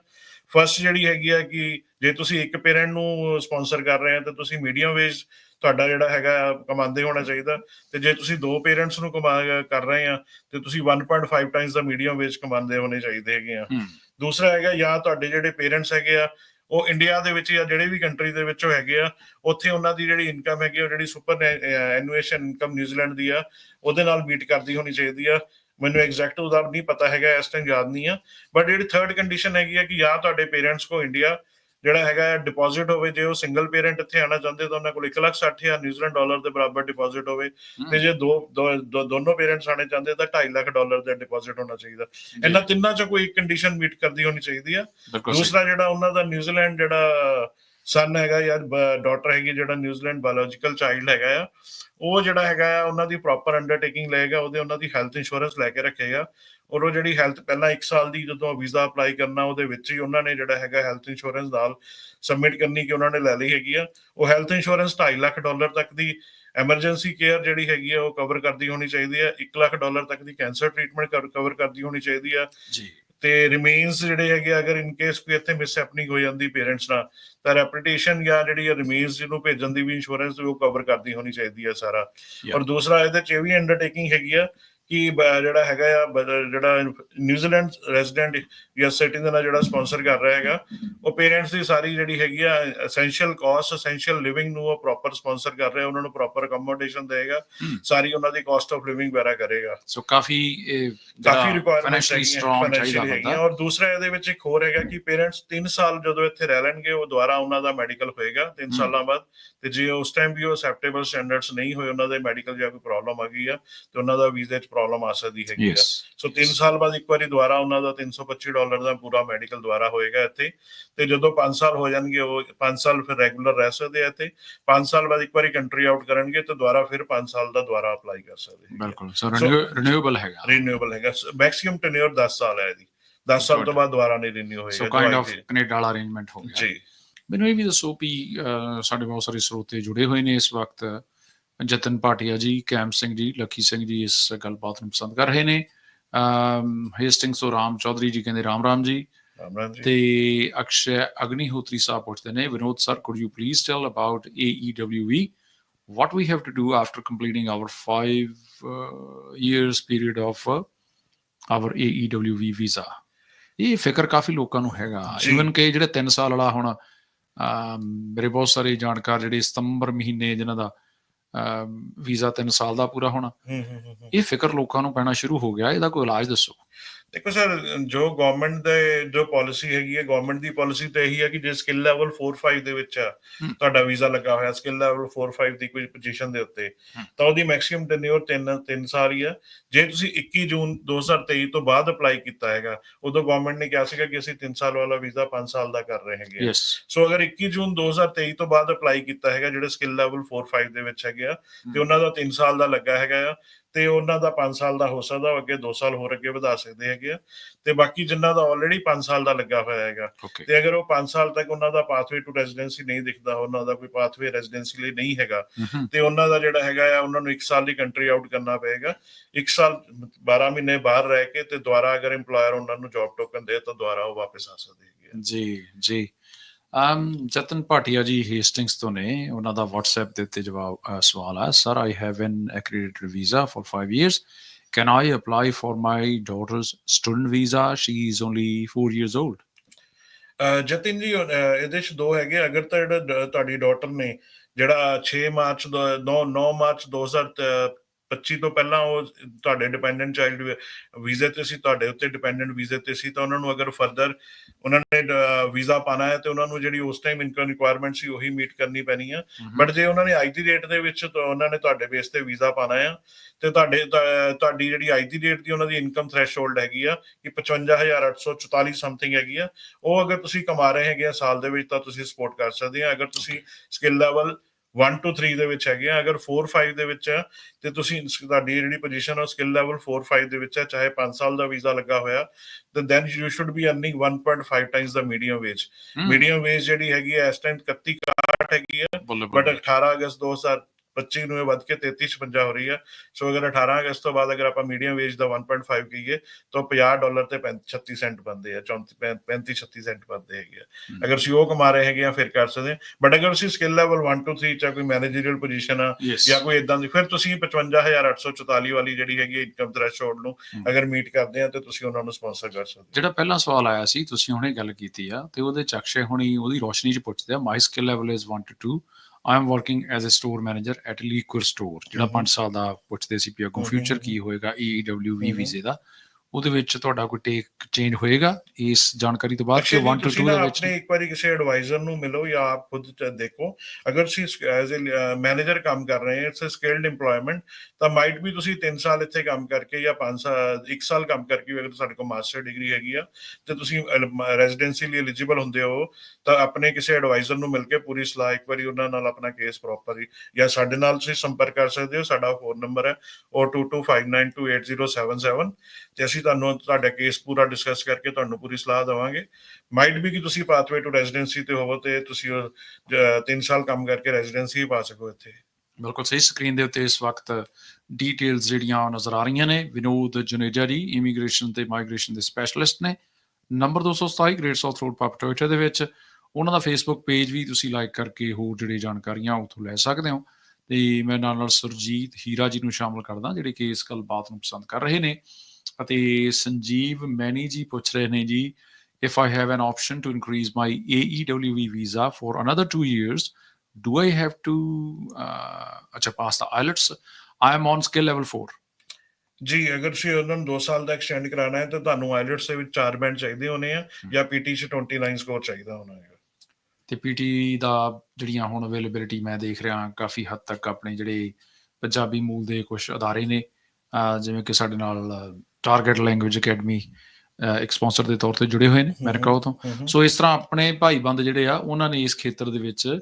ਫਰਸਟ ਜਿਹੜੀ ਹੈਗੀ ਆ ਕਿ ਜੇ ਤੁਸੀਂ ਇੱਕ ਪੇਰੈਂਟ ਨੂੰ ਸਪਾਂਸਰ ਕਰ ਰਹੇ ਆ ਤਾਂ ਤੁਸੀਂ ਮੀਡੀਅਮ ਵੇਜ ਤੁਹਾਡਾ ਜਿਹੜਾ ਹੈਗਾ ਕਮਾਉਂਦੇ ਹੋਣਾ ਚਾਹੀਦਾ। ਤੇ ਜੇ ਤੁਸੀਂ ਦੋ ਪੇਰੈਂਟਸ ਨੂੰ ਕਮਾ ਕਰ ਰਹੇ ਆ ਤੇ ਤੁਸੀਂ 1.5 ਟਾਈਮਸ ਦਾ ਮੀਡੀਅਮ ਵੇਜ ਕਮਾਉਂਦੇ ਹੋਣੇ ਚਾਹੀਦੇ ਹੈਗੇ ਆ। ਦੂਸਰਾ ਹੈਗਾ ਜਾਂ ਤੁਹਾਡੇ ਜਿਹੜੇ ਪੇਰੈਂਟਸ ਹੈਗੇ ਆ ਉਹ ਇੰਡੀਆ ਦੇ ਵਿੱਚ ਜਾਂ ਜਿਹੜੇ ਵੀ ਕੰਟਰੀ ਦੇ ਵਿੱਚ ਹੈਗੇ ਆ ਉੱਥੇ ਉਹਨਾਂ ਦੀ ਜਿਹੜੀ ਇਨਕਮ ਹੈਗੀ ਉਹ ਜਿਹੜੀ ਸੁਪਰ ਐਨੂਏਸ਼ਨ ਇਨਕਮ ਨਿਊਜ਼ੀਲੈਂਡ ਦੀ ਆ ਉਹਦੇ ਨਾਲ ਮੀਟ ਕਰਦੀ ਹੋਣੀ ਚਾਹੀਦੀ ਆ। ਮੈਨੂੰ ਐਗਜ਼ੈਕਟ ਉਹਦਾ ਨਹੀਂ ਪਤਾ ਹੈਗਾ ਇਸ ਟਾਈਮ ਯਾਦ ਨਹੀਂ ਆ। ਬਟ ਜਿਹੜੀ ਥਰਡ ਕੰਡੀਸ਼ਨ ਹੈਗੀ ਆ ਕਿ ਜਾਂ ਤੁਹਾਡੇ ਪੇਰੈਂਟਸ ਕੋ ਇੰਡੀਆ ਜਿਹੜਾ ਹੈਗਾ ਡਿਪੋਜ਼ਿਟ ਹੋਵੇ ਜੇ ਉਹ ਸਿੰਗਲ ਪੇਰੈਂਟ ਇੱਥੇ ਆਣਾ ਚਾਹੁੰਦੇ ਤਾਂ ਉਹਨਾਂ ਕੋਲ 1,60,000 ਨਿਊਜ਼ੀਲੈਂਡ ਡਾਲਰ ਦੇ ਬਰਾਬਰ ਡਿਪੋਜ਼ਿਟ ਹੋਵੇ। ਤੇ ਜੇ ਦੋ ਦੋਨੋਂ ਪੇਰੈਂਟਸ ਆਣੇ ਚਾਹੁੰਦੇ ਤਾਂ 2.5 ਲੱਖ ਡਾਲਰ ਦਾ ਡਿਪੋਜ਼ਿਟ ਹੋਣਾ ਚਾਹੀਦਾ। ਇਹਨਾਂ ਤਿੰਨਾਂ ਚੋਂ ਕੋਈ ਕੰਡੀਸ਼ਨ ਮੀਟ ਕਰਦੀ ਹੋਣੀ ਚਾਹੀਦੀ ਆ। ਦੂਸਰਾ ਜਿਹੜਾ ਉਹਨਾਂ ਦਾ ਨਿਊਜ਼ੀਲੈਂਡ ਜਿਹੜਾ ਸਨ ਹੈਗਾ ਜਾਂ ਡਾਟਰ ਹੈਗੀ ਜਿਹੜਾ ਨਿਊਜ਼ੀਲੈਂਡ ਬਾਇਓਲੋਜੀਕਲ ਚਾਈਲਡ ਹੈਗਾ ਆ, ਉਹ ਜਿਹੜਾ ਹੈਗਾ ਆ, ਉਹਨਾਂ ਦੀ ਪ੍ਰੋਪਰ ਅੰਡਰਟੇਕਿੰਗ ਲਏਗਾ, ਉਹਦੇ ਉਹਨਾਂ ਦੀ ਹੈਲਥ ਇੰਸ਼ੋਰੈਂਸ ਲੈ ਕੇ ਰੱਖੇਗਾ। ਔਰ ਉਹ ਜਿਹੜੀ ਹੈਲਥ ਪਹਿਲਾਂ 1 ਸਾਲ ਦੀ ਜਦੋਂ ਵੀਜ਼ਾ ਅਪਲਾਈ ਕਰਨਾ, ਉਹਦੇ ਵਿੱਚ ਹੀ ਉਹਨਾਂ ਨੇ ਜਿਹੜਾ ਹੈਗਾ ਹੈਲਥ ਇੰਸ਼ੋਰੈਂਸ ਨਾਲ ਸਬਮਿਟ ਕਰਨੀ ਕਿ ਉਹਨਾਂ ਨੇ ਲੈ ਲਈ ਹੈਗੀ ਆ। ਉਹ ਹੈਲਥ ਇੰਸ਼ੋਰੈਂਸ 2.5 ਲੱਖ ਡਾਲਰ ਤੱਕ ਦੀ ਐਮਰਜੈਂਸੀ ਕੇਅਰ ਜਿਹੜੀ ਹੈਗੀ ਆ, ਉਹ ਕਵਰ ਕਰਦੀ ਹੋਣੀ ਚਾਹੀਦੀ ਹੈ 1 ਲੱਖ ਡਾਲਰ ਤੱਕ ਦੀ ਕੈਂਸਰ ਟ੍ਰੀਟਮੈਂਟ ਕਵਰ ਕਰਦੀ ਹੋਣੀ ਚਾਹੀਦੀ ਆ। ਜੀ। ਤੇ ਰਿਮੇਨਸ ਜਿਹੜੇ ਹੈਗੇ ਅਗਰ ਇਨ ਕੇਸ ਕੋਈ ਇੱਥੇ ਮਿਸ ਹੈਪਨਿੰਗ ਹੋ ਜਾਂਦੀ ਪੇਰੈਂਟਸ ਨਾਲ ਤਾਂ ਰੈਪੂਟੇਸ਼ਨ ਜਾਂ ਜਿਹੜੀ ਰਿਮੇਨਸ ਜਿਹਨੂੰ ਭੇਜਣ ਦੀ ਵੀ ਇੰਸ਼ੋਰੈਂਸ ਉਹ ਕਵਰ ਕਰਦੀ ਹੋਣੀ ਚਾਹੀਦੀ ਹੈ ਸਾਰਾ. ਔਰ ਦੂਸਰਾ ਇਹਦੇ ਚ ਇਹ ਵੀ ਅੰਡਰਟੇਕਿੰਗ ਹੈਗੀ ਆ ਕਿ ਜਿਹੜਾ ਹੈਗਾ ਆ ਜਿਹੜਾ ਨਿਊਜ਼ੀਲੈਂਡ ਰੈਜ਼ੀਡੈਂਟ ਜਾਂ ਸਿਟੀਜ਼ਨ ਆ ਜਿਹੜਾ ਸਪਾਂਸਰ ਕਰ ਰਿਹਾ ਹੈਗਾ ਉਹ ਪੇਰੈਂਟਸ ਦੀ ਸਾਰੀ ਜਿਹੜੀ ਹੈਗੀ ਆ ਐਸੈਂਸ਼ੀਅਲ ਕਾਸਟ ਐਸੈਂਸ਼ੀਅਲ ਲਿਵਿੰਗ ਨੂੰ ਉਹ ਪ੍ਰੋਪਰ ਸਪਾਂਸਰ ਕਰ ਰਿਹਾ ਉਹਨਾਂ ਨੂੰ ਪ੍ਰੋਪਰ ਅਕਮੋਡੇਸ਼ਨ ਦੇਗਾ. ਸਾਰੀ ਉਹਨਾਂ ਦੀ ਕਾਸਟ ਆਫ ਲਿਵਿੰਗ ਵਗੈਰਾ ਕਰੇਗਾ ਸੋ ਕਾਫੀ ਕਾਫੀ ਹੈਗੀਆਂ ਬੰਦਾ ਔਰ ਦੂਸਰਾ ਇਹਦੇ ਵਿੱਚ ਇੱਕ ਹੋਰ ਹੈਗਾ ਕਿ ਪੇਰੈਂਟਸ 3 ਸਾਲ ਜਦੋਂ ਇੱਥੇ ਰਹਿ ਲੈਣਗੇ ਉਹ ਦੁਬਾਰਾ ਉਹਨਾਂ ਦਾ ਮੈਡੀਕਲ ਹੋਏਗਾ 3 ਹਮ। ਸਾਲਾਂ ਬਾਅਦ ਤੇ ਜੇ ਉਸ ਟਾਈਮ ਵੀ ਉਹ ਅਸੈਪਟੇਬਲ ਸਟੈਂਡਰਡਸ ਨਹੀਂ ਹੋਏ ਉਹਨਾਂ ਦੇ ਮੈਡੀਕਲ ਜਾਂ ਕੋਈ ਪ੍ਰੋਬਲਮ ਆ ਗਈ ਆ ਤੇ ਉਹਨਾਂ ਦਾ ਵੀਜ਼ੇ 'ਚ ਪ੍ਰੋਬਲਮ ਆ ਸਕਦੀ ਹੈਗੀ ਆ। ਸੋ 3 ਸਾਲ ਬਾਅਦ ਇੱਕ ਵਾਰੀ ਦੁਬਾਰਾ ਉਹਨਾਂ ਦਾ 325 ਡਾਲਰ ਦਾ ਪੂਰਾ ਮੈਡੀਕਲ ਦੁਬਾਰਾ ਹੋਏਗਾ ਇੱਥੇ। ਤੇ ਜਦੋਂ 5 ਸਾਲ ਹੋ ਜਾਣਗੇ ਉਹ 5 ਸਾਲ ਫਿਰ ਰੈਗੂਲਰ ਰਹਿ ਸਕਦੇ ਆ ਇੱਥੇ। 5 ਸਾਲ ਬਾਅਦ ਇੱਕ ਵਾਰੀ ਕੰਟਰੀ ਆਊਟ ਕਰਨਗੇ ਤੇ ਦੁਬਾਰਾ ਫਿਰ 5 ਸਾਲ ਦਾ ਦੁਬਾਰਾ ਅਪਲਾਈ ਕਰ ਸਕਦੇ। ਬਿਲਕੁਲ। ਸੋ ਰਿਨਿਊਏਬਲ ਹੈਗਾ। ਰੀਨਿਊਏਬਲ ਹੈਗਾ। ਮੈਕਸਿਮਮ ਟੈਨਿਓਰ 10 ਸਾਲ ਹੈ ਇਹਦੀ। 10 ਸਾਲ ਤੋਂ ਬਾਅਦ ਦੁਬਾਰਾ ਨਹੀਂ ਰੀਨਿਊ ਹੋਏਗਾ। So kind of. ਕੈਨੇਡਾ ਵਾਲਾ ਅਰੇਂਜਮੈਂਟ ਹੋ ਗਿਆ। ਜੀ। ਮੈਨੂੰ ਇਹ ਵੀ ਦੱਸੋ ਵੀ ਸਾਡੇ ਬਹੁਤ ਸਾਰੇ ਸਰੋਤੇ ਜੁੜੇ ਹੋਏ ਨੇ ਇਸ ਵਕਤ। ਜਤਨ ਭਾਟੀਆ ਜੀ ਕੈਮ ਸਿੰਘ ਜੀ ਲੱਖੀ ਸਿੰਘ ਜੀ ਇਸ ਗੱਲਬਾਤ ਨੂੰ ਪਸੰਦ ਕਰ ਰਹੇ ਨੇ। ਅਮ ਹੇਸਟਿੰਗਸ ਤੋਂ ਰਾਮ ਚੌਧਰੀ ਜੀ ਕਹਿੰਦੇ ਰਾਮ ਰਾਮ ਜੀ। ਰਾਮਰਾਨ ਜੀ। ਤੇ ਅਕਸ਼ੈ ਅਗਨੀਹੋਤਰੀ ਸਾਹਿਬ ਪੁੱਛਦੇ ਨੇ Vinod sir could you please tell about AEWV what we have to do after completing our 5 uh, years period of uh, our AEWV visa? ਇਹ ਫਿਕਰ ਕਾਫੀ ਲੋਕਾਂ ਨੂੰ ਹੈਗਾ। ਇਵਨ ਕਿ ਜਿਹੜੇ 3 ਸਾਲ ਵਾਲਾ ਹੁਣ ਮੇਰੇ ਬਹੁਤ ਸਾਰੇ ਜਾਣਕਾਰ ਜਿਹੜੇ ਸਤੰਬਰ ਮਹੀਨੇ ਜਿਨ੍ਹਾਂ ਦਾ ਵੀਜ਼ਾ 3 ਸਾਲ ਦਾ ਪੂਰਾ ਹੋਣਾ। ਇਹ ਫਿਕਰ ਲੋਕਾਂ ਨੂੰ ਪੈਣਾ ਸ਼ੁਰੂ ਹੋ ਗਿਆ ਇਹਦਾ ਕੋਈ ਇਲਾਜ ਦੱਸੋ। ਦੇਖੋ ਸਰ ਜੋ ਗਵਰਨਮੈਂਟ ਦੇ ਜੋ ਪਾਲਿਸੀ ਹੈਗੀ ਹੈ ਗਵਰਨਮੈਂਟ ਦੀ ਪਾਲਿਸੀ ਤਾਂ ਇਹੀ ਹੈ ਕਿ ਜੇ ਸਕਿੱਲ ਲੈਵਲ 4-5 ਦੇ ਵਿੱਚ। ਤੁਹਾਡਾ ਵੀਜ਼ਾ ਲੱਗਾ ਹੋਇਆ ਸਕਿੱਲ ਲੈਵਲ 4-5 ਦੀ ਕੋਈ ਪੋਜੀਸ਼ਨ ਦੇ ਉੱਤੇ। ਤਾਂ ਉਹਦੀ ਮੈਕਸਿਮਮ ਟੈਨਿਓਰ 3 3 ਸਾਲ ਹੀ ਆ ਜੇ ਤੁਸੀਂ 21 ਜੂਨ 2023 ਤੋਂ ਬਾਅਦ ਅਪਲਾਈ ਕੀਤਾ ਹੈਗਾ ਉਦੋਂ ਗਵਰਨਮੈਂਟ ਨੇ ਕਿਹਾ ਸੀਗਾ ਕਿ ਅਸੀਂ 3 ਸਾਲ ਵਾਲਾ ਵੀਜ਼ਾ 5 ਸਾਲ ਦਾ ਕਰ ਰਹੇ ਹੈਗੇ ਸੋ ਅਗਰ 21 ਜੂਨ 2023 ਤੋਂ ਬਾਅਦ ਅਪਲਾਈ ਕੀਤਾ ਹੈਗਾ ਜਿਹੜੇ ਸਕਿੱਲ ਲੈਵਲ 4-5 ਦੇ ਵਿੱਚ ਹੈਗੇ ਆ ਤੇ ਉਹਨਾਂ ਦਾ 3 ਸਾਲ ਦਾ ਲੱਗਾ ਹੈਗਾ ਆ ਤੇ ਉਹਨਾਂ ਦਾ 5 ਸਾਲ ਦਾ ਹੋ ਸਕਦਾ ਅੱਗੇ 2 ਸਾਲ ਹੋਰ ਅੱਗੇ ਵਧਾ ਸਕਦੇ ਹੈਗੇ ਆ। ਤੇ ਬਾਕੀ ਜਿਨ੍ਹਾਂ ਦਾ ਆਲਰੇਡੀ 5 ਸਾਲ ਦਾ ਲੱਗਾ ਹੋਇਆ ਹੈਗਾ। ਤੇ ਅਗਰ ਉਹ 5 ਸਾਲ ਤੱਕ ਉਹਨਾਂ ਦਾ ਪਾਥਵੇ ਟੂ ਰੈਜ਼ੀਡੈਂਸੀ ਨਹੀਂ ਦਿਖਦਾ ਉਹਨਾਂ ਦਾ ਕੋਈ ਪਾਥਵੇ ਰੈਜ਼ੀਡੈਂਸੀ ਲਈ ਨਹੀਂ ਹੈਗਾ ਤੇ ਉਹਨਾਂ ਦਾ ਜਿਹੜਾ ਹੈਗਾ ਆ ਉਹਨਾਂ ਨੂੰ 1 ਸਾਲ ਦੀ ਕੰਟਰੀ ਆਊਟ ਕਰਨਾ ਪਏਗਾ। 1 ਸਾਲ 12 ਮਹੀਨੇ ਬਾਹਰ ਰਹਿ ਕੇ ਤੇ ਦੁਬਾਰਾ ਅਗਰ EMPLOYER ਉਹਨਾਂ ਨੂੰ ਜੌਬ ਟੋਕਨ ਦੇ ਤਾਂ ਦੁਬਾਰਾ ਉਹ ਵਾਪਸ ਆ ਸਕਦੇ ਹੈਗੇ। ਜੀ ਜੀ। Um ਜਤਨ ਭਾਟਿਆ ਜੀ ਹੇਸਟਿੰਗਸ ਤੋਂ ਨੇ ਉਹਨਾਂ ਦਾ WhatsApp ਦੇ ਉੱਤੇ ਜਵਾਬ ਸਵਾਲ ਆ sir I have an accredited visa for 5 years can I apply for my daughter's student visa she is only 4 years old Jatin ji ਇਹਦੇ ਚ ਦੋ ਹੈਗੇ ਅਗਰ ਤਾਂ ਜਿਹੜਾ ਤੁਹਾਡੀ ਡਾਟਰ ਨੇ ਜਿਹੜਾ 6 ਮਾਰਚ 9 9 ਮਾਰਚ 2023 2025 ਤੋਂ ਪਹਿਲਾਂ ਉਹ ਤੁਹਾਡੇ ਡਿਪੈਂਡੈਂਟ ਚਾਈਲਡ ਵੀਜ਼ੇ ਤੇ ਸੀ ਤੁਹਾਡੇ ਉੱਤੇ ਡਿਪੈਂਡੈਂਟ ਵੀਜ਼ੇ ਤੇ ਸੀ ਤਾਂ ਉਹਨਾਂ ਨੂੰ ਅਗਰ ਫਰਦਰ ਉਹਨਾਂ ਨੇ ਵੀਜ਼ਾ ਪਾਣਾ ਹੈ ਤੇ ਉਹਨਾਂ ਨੂੰ ਜਿਹੜੀ ਉਸ ਟਾਈਮ ਇਨਕਮ ਰਿਕੁਆਇਰਮੈਂਟ ਸੀ ਉਹੀ ਮੀਟ ਕਰਨੀ ਪੈਣੀ ਆ। ਬਟ ਜੇ ਉਹਨਾਂ ਨੇ ਅੱਜ ਦੀ ਡੇਟ ਦੇ ਵਿੱਚ ਤਾਂ ਉਹਨਾਂ ਨੇ ਤੁਹਾਡੇ ਬੇਸ ਤੇ ਵੀਜ਼ਾ ਪਾਣਾ ਆ ਤੇ ਤੁਹਾਡੇ ਤੁਹਾ- ਤੁਹਾਡੀ ਜਿਹੜੀ ਅੱਜ ਦੀ ਡੇਟ ਦੀ ਉਹਨਾਂ ਦੀ ਇਨਕਮ ਥ੍ਰੈਸ਼ਹੋਲਡ ਹੈਗੀ ਆ ਕਿ 55844 ਸਮਥਿੰਗ ਹੈਗੀ ਆ। ਉਹ ਅਗਰ ਤੁਸੀਂ ਕਮਾ ਰਹੇ ਹੈਗੇ ਆ ਸਾਲ ਦੇ ਵਿੱਚ ਤਾਂ ਤੁਸੀਂ ਸਪੋਰਟ ਕਰ ਸਕਦੇ ਆ। ਅਗਰ ਤੁਸੀਂ ਸਕਿੱਲ ਲੈਵਲ 1 to 3 ਦੇ ਵਿੱਚ ਹੈਗੇ ਆ। ਅਗਰ 4 5 ਦੇ ਵਿੱਚ ਆ ਤੇ ਤੁਸੀਂ ਤੁਹਾਡੀ ਜਿਹੜੀ ਪੋਜੀਸ਼ਨ ਆ ਸਕਿੱਲ ਲੈਵਲ 4 5 ਦੇ ਵਿੱਚ ਹੈ ਚਾਹੇ 5 ਸਾਲ ਦਾ ਵੀਜ਼ਾ ਲੱਗਾ ਹੋਇਆ ਤੇ then you should be earning 1.5 times the medium wage medium wage ਜਿਹੜੀ ਹੈਗੀ ਹੈ ਇਸ ਟਾਈਮ 31 61 ਹੈਗੀ ਹੈ ਬਟ ਬੱਲੇ। 18 ਅਗਸਤ 2025 ਨੂੰ ਇਹ ਵੱਧ ਕੇ 3356 ਹੋ ਰਹੀ ਹੈ। ਸੋ ਅਗਰ 18 ਅਗਸਤ ਤੋਂ ਬਾਅਦ ਅਗਰ ਆਪਾਂ ਮੀਡੀਅਮ ਵੇਜ ਦਾ 1.5 ਕਹੀਏ ਤਾਂ 50 ਡਾਲਰ ਤੇ 36 ਸੈਂਟ ਬਣਦੇ ਆ 34 35 36 ਸੈਂਟ ਬਣਦੇ ਹੈਗੇ ਆ। ਅਗਰ ਤੁਸੀਂ ਉਹ ਕਮਾ ਰਹੇ ਹੈਗੇ ਆ ਫਿਰ ਕਰ ਸਕਦੇ ਬਟ ਅਗਰ ਤੁਸੀਂ ਸਕਿੱਲ ਲੈਵਲ 1 2 3 ਚਾ ਕੋਈ ਮੈਨੇਜਰੀਅਲ ਪੋਜੀਸ਼ਨ ਆ ਜਾਂ ਕੋਈ ਇਦਾਂ ਦੀ ਫਿਰ ਤੁਸੀਂ 55844 ਵਾਲੀ ਜਿਹੜੀ ਹੈਗੀ ਇਨਕਮ ਥ੍ਰੈਸ਼ਹੋਲਡ ਨੂੰ। ਅਗਰ ਮੀਟ ਕਰਦੇ ਆ ਤੇ ਤੁਸੀਂ ਉਹਨਾਂ ਨੂੰ ਸਪਾਂਸਰ ਕਰ ਸਕਦੇ ਜਿਹੜਾ ਪਹਿਲਾ ਸਵਾਲ ਆਇਆ ਸੀ ਤੁਸੀਂ ਹੁਣੇ ਗੱਲ ਕੀਤੀ ਆ ਤੇ ਉਹਦੇ ਚ ਅਕਸ਼ੇ ਹੁਣੀ ਉਹਦੀ ਰੋਸ਼ਨੀ ਚ ਪੁੱਛਦੇ ਆ my skill level is 1 to 2 I am working as a store manager at liquor store ਜਿਹੜਾ ਹਮ। 5 ਸਾਲ ਦਾ ਪੁੱਛਦੇ ਸੀ ਵੀ ਅੱਗੋਂ ਫਿਊਚਰ ਕੀ ਹੋਏਗਾ EEW ਹਮ। ਵੀਜ਼ੇ ਦਾ ਉਹਦੇ ਵਿੱਚ ਤੁਹਾਡਾ ਕੋਈ ਟੇਕ ਚੇਂਜ ਹੋਏਗਾ? ਇਸ ਜਾਣਕਾਰੀ ਤੋਂ ਬਾਅਦ ਕਿ ਅੱਛਾ ਜੀ, 1 ਟੂ ਤੁਸੀਂ 2 ਨਾ ਦੇ ਵਿੱਚ ਆਪਣੇ ਇੱਕ ਵਾਰੀ ਕਿਸੇ ਐਡਵਾਈਜ਼ਰ ਨੂੰ ਮਿਲੋ ਜਾਂ ਆਪ ਖੁਦ ਦੇਖੋ। ਅਗਰ ਤੁਸੀਂ ਐਜ਼ ਅ ਮੈਨੇਜਰ ਕੰਮ ਕਰ ਰਹੇ ਹੋ ਇਟਸ ਅ ਸਕਿਲਡ EMPLOYMENT ਤਾਂ ਮਾਈਟ ਵੀ ਤੁਸੀਂ 3 ਸਾਲ ਇੱਥੇ ਕੰਮ ਕਰਕੇ ਜਾਂ 5 ਸਾਲ 1 ਸਾਲ ਕੰਮ ਕਰਕੇ ਅਗਰ ਤੁਹਾਡੇ ਕੋਲ ਮਾਸਟਰ ਡਿਗਰੀ ਹੈਗੀ ਆ ਤੇ ਤੁਸੀਂ ਰੈਜ਼ੀਡੈਂਸੀ ਲਈ ਐਲੀਜੀਬਲ ਹੁੰਦੇ ਹੋ ਤਾਂ ਆਪਣੇ ਕਿਸੇ ਐਡਵਾਈਜ਼ਰ ਨੂੰ ਮਿਲ ਕੇ ਪੂਰੀ ਸਲਾਹ ਇੱਕ ਵਾਰੀ ਉਹਨਾਂ ਨਾਲ ਆਪਣਾ ਕੇਸ ਪ੍ਰੋਪਰ ਜਾਂ ਸਾਡੇ ਨਾਲ ਤੁਸੀਂ ਸੰਪਰਕ ਕਰ ਸਕਦੇ ਹੋ ਸਾਡਾ ਫੋਨ ਨੰਬਰ ਹੈ 0225928077 ਤੇ ਅਸੀਂ ਤੁਹਾਨੂੰ ਤੁਹਾਡਾ ਕੇਸ ਪੂਰਾ ਡਿਸਕਸ ਕਰਕੇ ਤੁਹਾਨੂੰ ਪੂਰੀ ਸਲਾਹ ਦੇਵਾਂਗੇ। ਮਾਈਟ ਵੀ ਕਿ ਤੁਸੀਂ ਪਾਥਵੇ ਟੂ ਰੈਜ਼ੀਡੈਂਸੀ ਤੇ ਹੋਵੋ ਤੇ ਤੁਸੀਂ 3 ਸਾਲ ਕੰਮ ਕਰਕੇ ਰੈਜ਼ੀਡੈਂਸੀ ਪਾ ਸਕੋ ਇੱਥੇ। ਬਿਲਕੁਲ ਸਹੀ ਸਕਰੀਨ ਦੇ ਉੱਤੇ ਇਸ ਵਕਤ ਡੀਟੇਲਸ ਜਿਹੜੀਆਂ ਨਜ਼ਰ ਆ ਰਹੀਆਂ ਨੇ। ਵਿਨੋਦ ਜੁਨੇਜਾ ਜੀ ਇਮੀਗ੍ਰੇਸ਼ਨ ਤੇ ਮਾਈਗ੍ਰੇਸ਼ਨ ਦੇ ਸਪੈਸ਼ਲਿਸਟ ਨੇ। Number 227 Great South Road Papatoetoe ਦੇ ਵਿੱਚ। ਉਹਨਾਂ ਦਾ ਫੇਸਬੁੱਕ ਪੇਜ ਵੀ ਤੁਸੀਂ ਲਾਈਕ ਕਰਕੇ ਹੋਰ ਜਿਹੜੇ ਜਾਣਕਾਰੀਆਂ ਉੱਥੋਂ ਲੈ ਸਕਦੇ ਹੋ। ਤੇ ਮੈਂ ਨਾਲ ਨਾਲ ਸੁਰਜੀਤ ਹੀਰਾ ਜੀ ਨੂੰ ਸ਼ਾਮਲ ਕਰਦਾ, ਜਿਹੜੇ ਕਿ ਇਸ ਗੱਲਬਾਤ ਨੂੰ ਪਸੰਦ ਕਰ ਰਹੇ ਨੇ। ਅਤੇ ਸੰਜੀਵ ਮੈਨੀ ਜੀ ਪੁੱਛ ਰਹੇ ਨੇ ਜੀ if I have an option to increase my AEWE visa for another two years, do I have to uh, acha, pass the IELTS? I am on skill level four. ਜੀ ਅਗਰ ਤੁਸੀਂ ਉਹਨਾਂ ਨੂੰ 2 ਸਾਲ ਦਾ ਐਕਸਟੈਂਡ ਕਰਾਉਣਾ ਹੈ ਤਾਂ ਤੁਹਾਨੂੰ ਆਈਲਟਸ ਦੇ ਵਿੱਚ 4 ਬੈਂਡ ਚਾਹੀਦੇ ਹੋਣੇ ਆ ਜਾਂ ਪੀਟੀ ਚ 29 ਸਕੋਰ ਚਾਹੀਦਾ ਹੋਣਾ ਹੈ ਤੇ ਪੀਟੀ ਦਾ ਜਿਹੜੀਆਂ ਹੁਣ ਅਵੇਲੇਬਿਲਿਟੀ ਮੈਂ ਦੇਖ ਰਿਹਾ ਕਾਫੀ ਹੱਦ ਤੱਕ ਆਪਣੇ ਜਿਹੜੇ ਪੰਜਾਬੀ ਮੂਲ ਦੇ ਕੁਝ ਅਦਾਰੇ ਨੇ ਜਿਵੇਂ ਕਿ ਸਾਡੇ ਨਾਲ ਟਾਰਗੇਟ ਲੈਂਗੁਏਜ ਅਕੈਡਮੀ ਇੱਕ ਸਪਾਂਸਰ ਦੇ ਤੌਰ ਤੇ ਜੁੜੇ ਹੋਏ ਨੇ ਅਮਰੀਕਾ ਤੋਂ। ਸੋ ਇਸ ਤਰ੍ਹਾਂ ਆਪਣੇ ਭਾਈਬੰਦ ਜਿਹੜੇ ਆ ਉਹਨਾਂ ਨੇ ਇਸ ਖੇਤਰ ਦੇ ਵਿੱਚ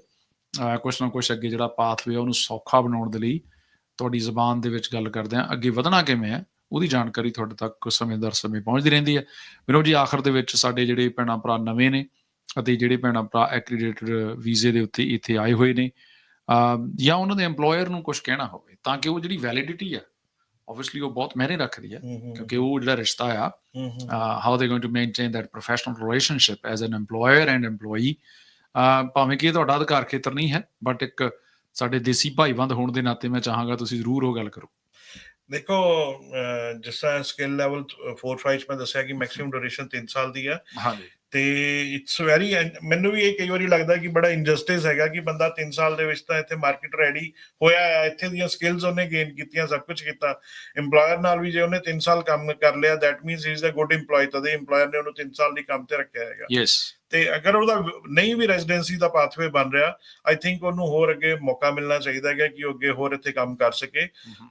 ਕੁਛ ਨਾ ਕੁਛ ਅੱਗੇ ਜਿਹੜਾ ਪਾਥਵੇ ਉਹਨੂੰ ਸੌਖਾ ਬਣਾਉਣ ਦੇ ਲਈ ਤੁਹਾਡੀ ਜ਼ੁਬਾਨ ਦੇ ਵਿੱਚ ਗੱਲ ਕਰਦੇ ਆ। ਅੱਗੇ ਵਧਣਾ ਕਿਵੇਂ ਹੈ ਉਹਦੀ ਜਾਣਕਾਰੀ ਤੁਹਾਡੇ ਤੱਕ ਸਮੇਂ ਦਰ ਸਮੇਂ ਪਹੁੰਚਦੀ ਰਹਿੰਦੀ ਹੈ ਵਿਨੋਦ ਜੀ ਆਖਰ ਦੇ ਵਿੱਚ ਸਾਡੇ ਜਿਹੜੇ ਭੈਣਾਂ ਭਰਾ ਨਵੇਂ ਨੇ ਅਤੇ ਜਿਹੜੇ ਭੈਣਾਂ ਭਰਾ ਐਕ੍ਰੀਡੇਟਡ ਵੀਜ਼ੇ ਦੇ ਉੱਤੇ ਇੱਥੇ ਆਏ ਹੋਏ ਨੇ ਜਾਂ ਉਹਨਾਂ ਦੇ EMPLOYER ਨੂੰ ਕੁਝ ਕਹਿਣਾ ਹੋਵੇ ਤਾਂ ਕਿ ਉਹ ਜਿਹੜੀ ਵੈਲਿਡਿਟੀ ਆ ਆਬਵੀਅਸਲੀ ਉਹ ਬਹੁਤ ਮਾਇਨੇ ਰੱਖਦੀ ਹੈ ਕਿਉਂਕਿ ਉਹ ਜਿਹੜਾ ਰਿਸ਼ਤਾ ਆ how they're going to maintain that professional relationship as an employer and employee? ਭਾਵੇਂ ਕਿ ਇਹ ਤੁਹਾਡਾ ਅਧਿਕਾਰ ਖੇਤਰ ਨਹੀਂ ਹੈ ਬਟ ਇੱਕ ਸਾਡੇ ਦੇਸੀ ਭਾਈਬੰਦ ਹੋਣ ਦੇ ਨਾਤੇ ਮੈਂ ਚਾਹਾਂਗਾ ਤੁਸੀਂ ਜ਼ਰੂਰ ਉਹ ਗੱਲ ਕਰੋ। ਦੇਖੋ ਜਿਸ ਤਰ੍ਹਾਂ ਸਕਿੱਲ ਲੈਵਲ 4 5 ਚ ਮੈਂ ਦੱਸਿਆ ਕਿ ਮੈਕਸਿਮਮ ਡਿਊਰੇਸ਼ਨ 3 ਸਾਲ ਦੀ ਹੈ ਹਾਂਜੀ। ਤੇ ਇਟਸ ਵੈਰੀ ਮੈਨੂੰ ਵੀ ਇਹ ਕਈ ਵਾਰੀ ਲੱਗਦਾ ਕਿ ਬੜਾ ਇਨਜਸਟਿਸ ਹੈਗਾ ਕਿ ਬੰਦਾ 3 ਸਾਲ ਦੇ ਵਿੱਚ ਤਾਂ ਇੱਥੇ ਮਾਰਕੀਟ ਰੈਡੀ ਹੋਇਆ ਹੈ, ਇੱਥੇ ਦੀਆਂ ਸਕਿੱਲਸ ਉਹਨੇ ਗੇਨ ਕੀਤੀਆਂ, ਸਭ ਕੁਝ ਕੀਤਾ। EMPLOYER ਨਾਲ ਵੀ ਜੇ ਉਹਨੇ 3 ਸਾਲ ਕੰਮ ਕਰ ਲਿਆ that means he is a good EMPLOYE ਤਦੇ EMPLOYER ਨੇ ਉਹਨੂੰ 3 ਸਾਲ ਦੀ ਕੰਮ ਤੇ ਰੱਖਿਆ ਹੈਗਾ। ਯੈਸ ਤੇ ਅਗਰ ਉਹਦਾ ਨਹੀਂ ਵੀ ਰੈਜ਼ੀਡੈਂਸੀ ਦਾ ਪਾਥਵੇ ਬਣ ਰਿਹਾ ਆਈ ਥਿੰਕ ਉਹਨੂੰ ਹੋਰ ਅੱਗੇ ਮੌਕਾ ਮਿਲਣਾ ਚਾਹੀਦਾ ਹੈਗਾ ਕਿ ਉਹ ਅੱਗੇ ਹੋਰ ਇੱਥੇ ਕੰਮ ਕਰ ਸਕੇ।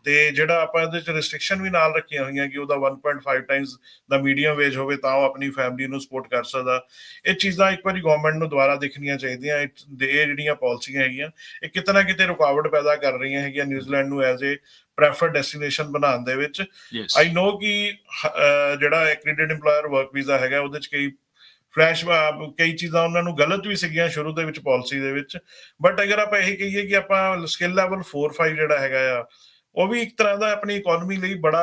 ਤੇ ਜਿਹੜਾ ਆਪਾਂ ਇਹਦੇ ਚ ਰੈਸਟ੍ਰਿਕਸ਼ਨ ਵੀ ਨਾਲ ਰੱਖੀਆਂ ਹੋਈਆਂ ਕਿ ਉਹਦਾ 1.5 ਟਾਈਮਸ ਦਾ ਮੀਡੀਅਮ ਵੇਜ ਹੋਵੇ ਤਾਂ ਉਹ ਆਪਣੀ ਫੈਮਿਲੀ ਨੂੰ ਸਪੋਰਟ ਕਰ ਸਕਦਾ। ਇਹ ਚੀਜ਼ਾਂ ਇੱਕ ਵਾਰੀ ਗਵਰਨਮੈਂਟ ਨੂੰ ਦੁਬਾਰਾ ਦੇਖਣੀਆਂ ਚਾਹੀਦੀਆਂ। ਇਹ ਜਿਹੜੀਆਂ ਪਾਲਿਸੀਆਂ ਹੈਗੀਆਂ ਇਹ ਕਿਤੇ ਨਾ ਕਿਤੇ ਰੁਕਾਵਟ ਪੈਦਾ ਕਰ ਰਹੀਆਂ ਹੈਗੀਆਂ ਨਿਊਜ਼ੀਲੈਂਡ ਨੂੰ ਐਜ਼ ਅ ਪ੍ਰੈਫਰਡ ਡੈਸਟੀਨੇਸ਼ਨ ਬਣਾਉਣ ਦੇ ਵਿੱਚ। ਆਈ ਨੋ ਕਿ ਜਿਹੜਾ ਐਕ੍ਰੀਡਿਟ EMPLOYER ਵਰਕ ਵੀਜ਼ਾ ਹੈਗਾ ਉਹਦੇ ਚ ਕਈ ਫਲੈਸ਼ ਕਈ ਚੀਜ਼ਾਂ ਉਹਨਾਂ ਨੂੰ ਗਲਤ ਵੀ ਸੀਗੀਆਂ ਸ਼ੁਰੂ ਦੇ ਵਿੱਚ ਪਾਲਿਸੀ ਦੇ ਵਿੱਚ। ਬਟ ਅਗਰ ਆਪਾਂ ਇਹ ਕਹੀਏ ਕਿ ਆਪਾਂ ਸਕਿੱਲ ਲੈਵਲ 4 5 ਜਿਹੜਾ ਹੈਗਾ ਆ ਉਹ ਵੀ ਇੱਕ ਤਰ੍ਹਾਂ ਦਾ ਆਪਣੀ ਇਕਨੋਮੀ ਲਈ ਬੜਾ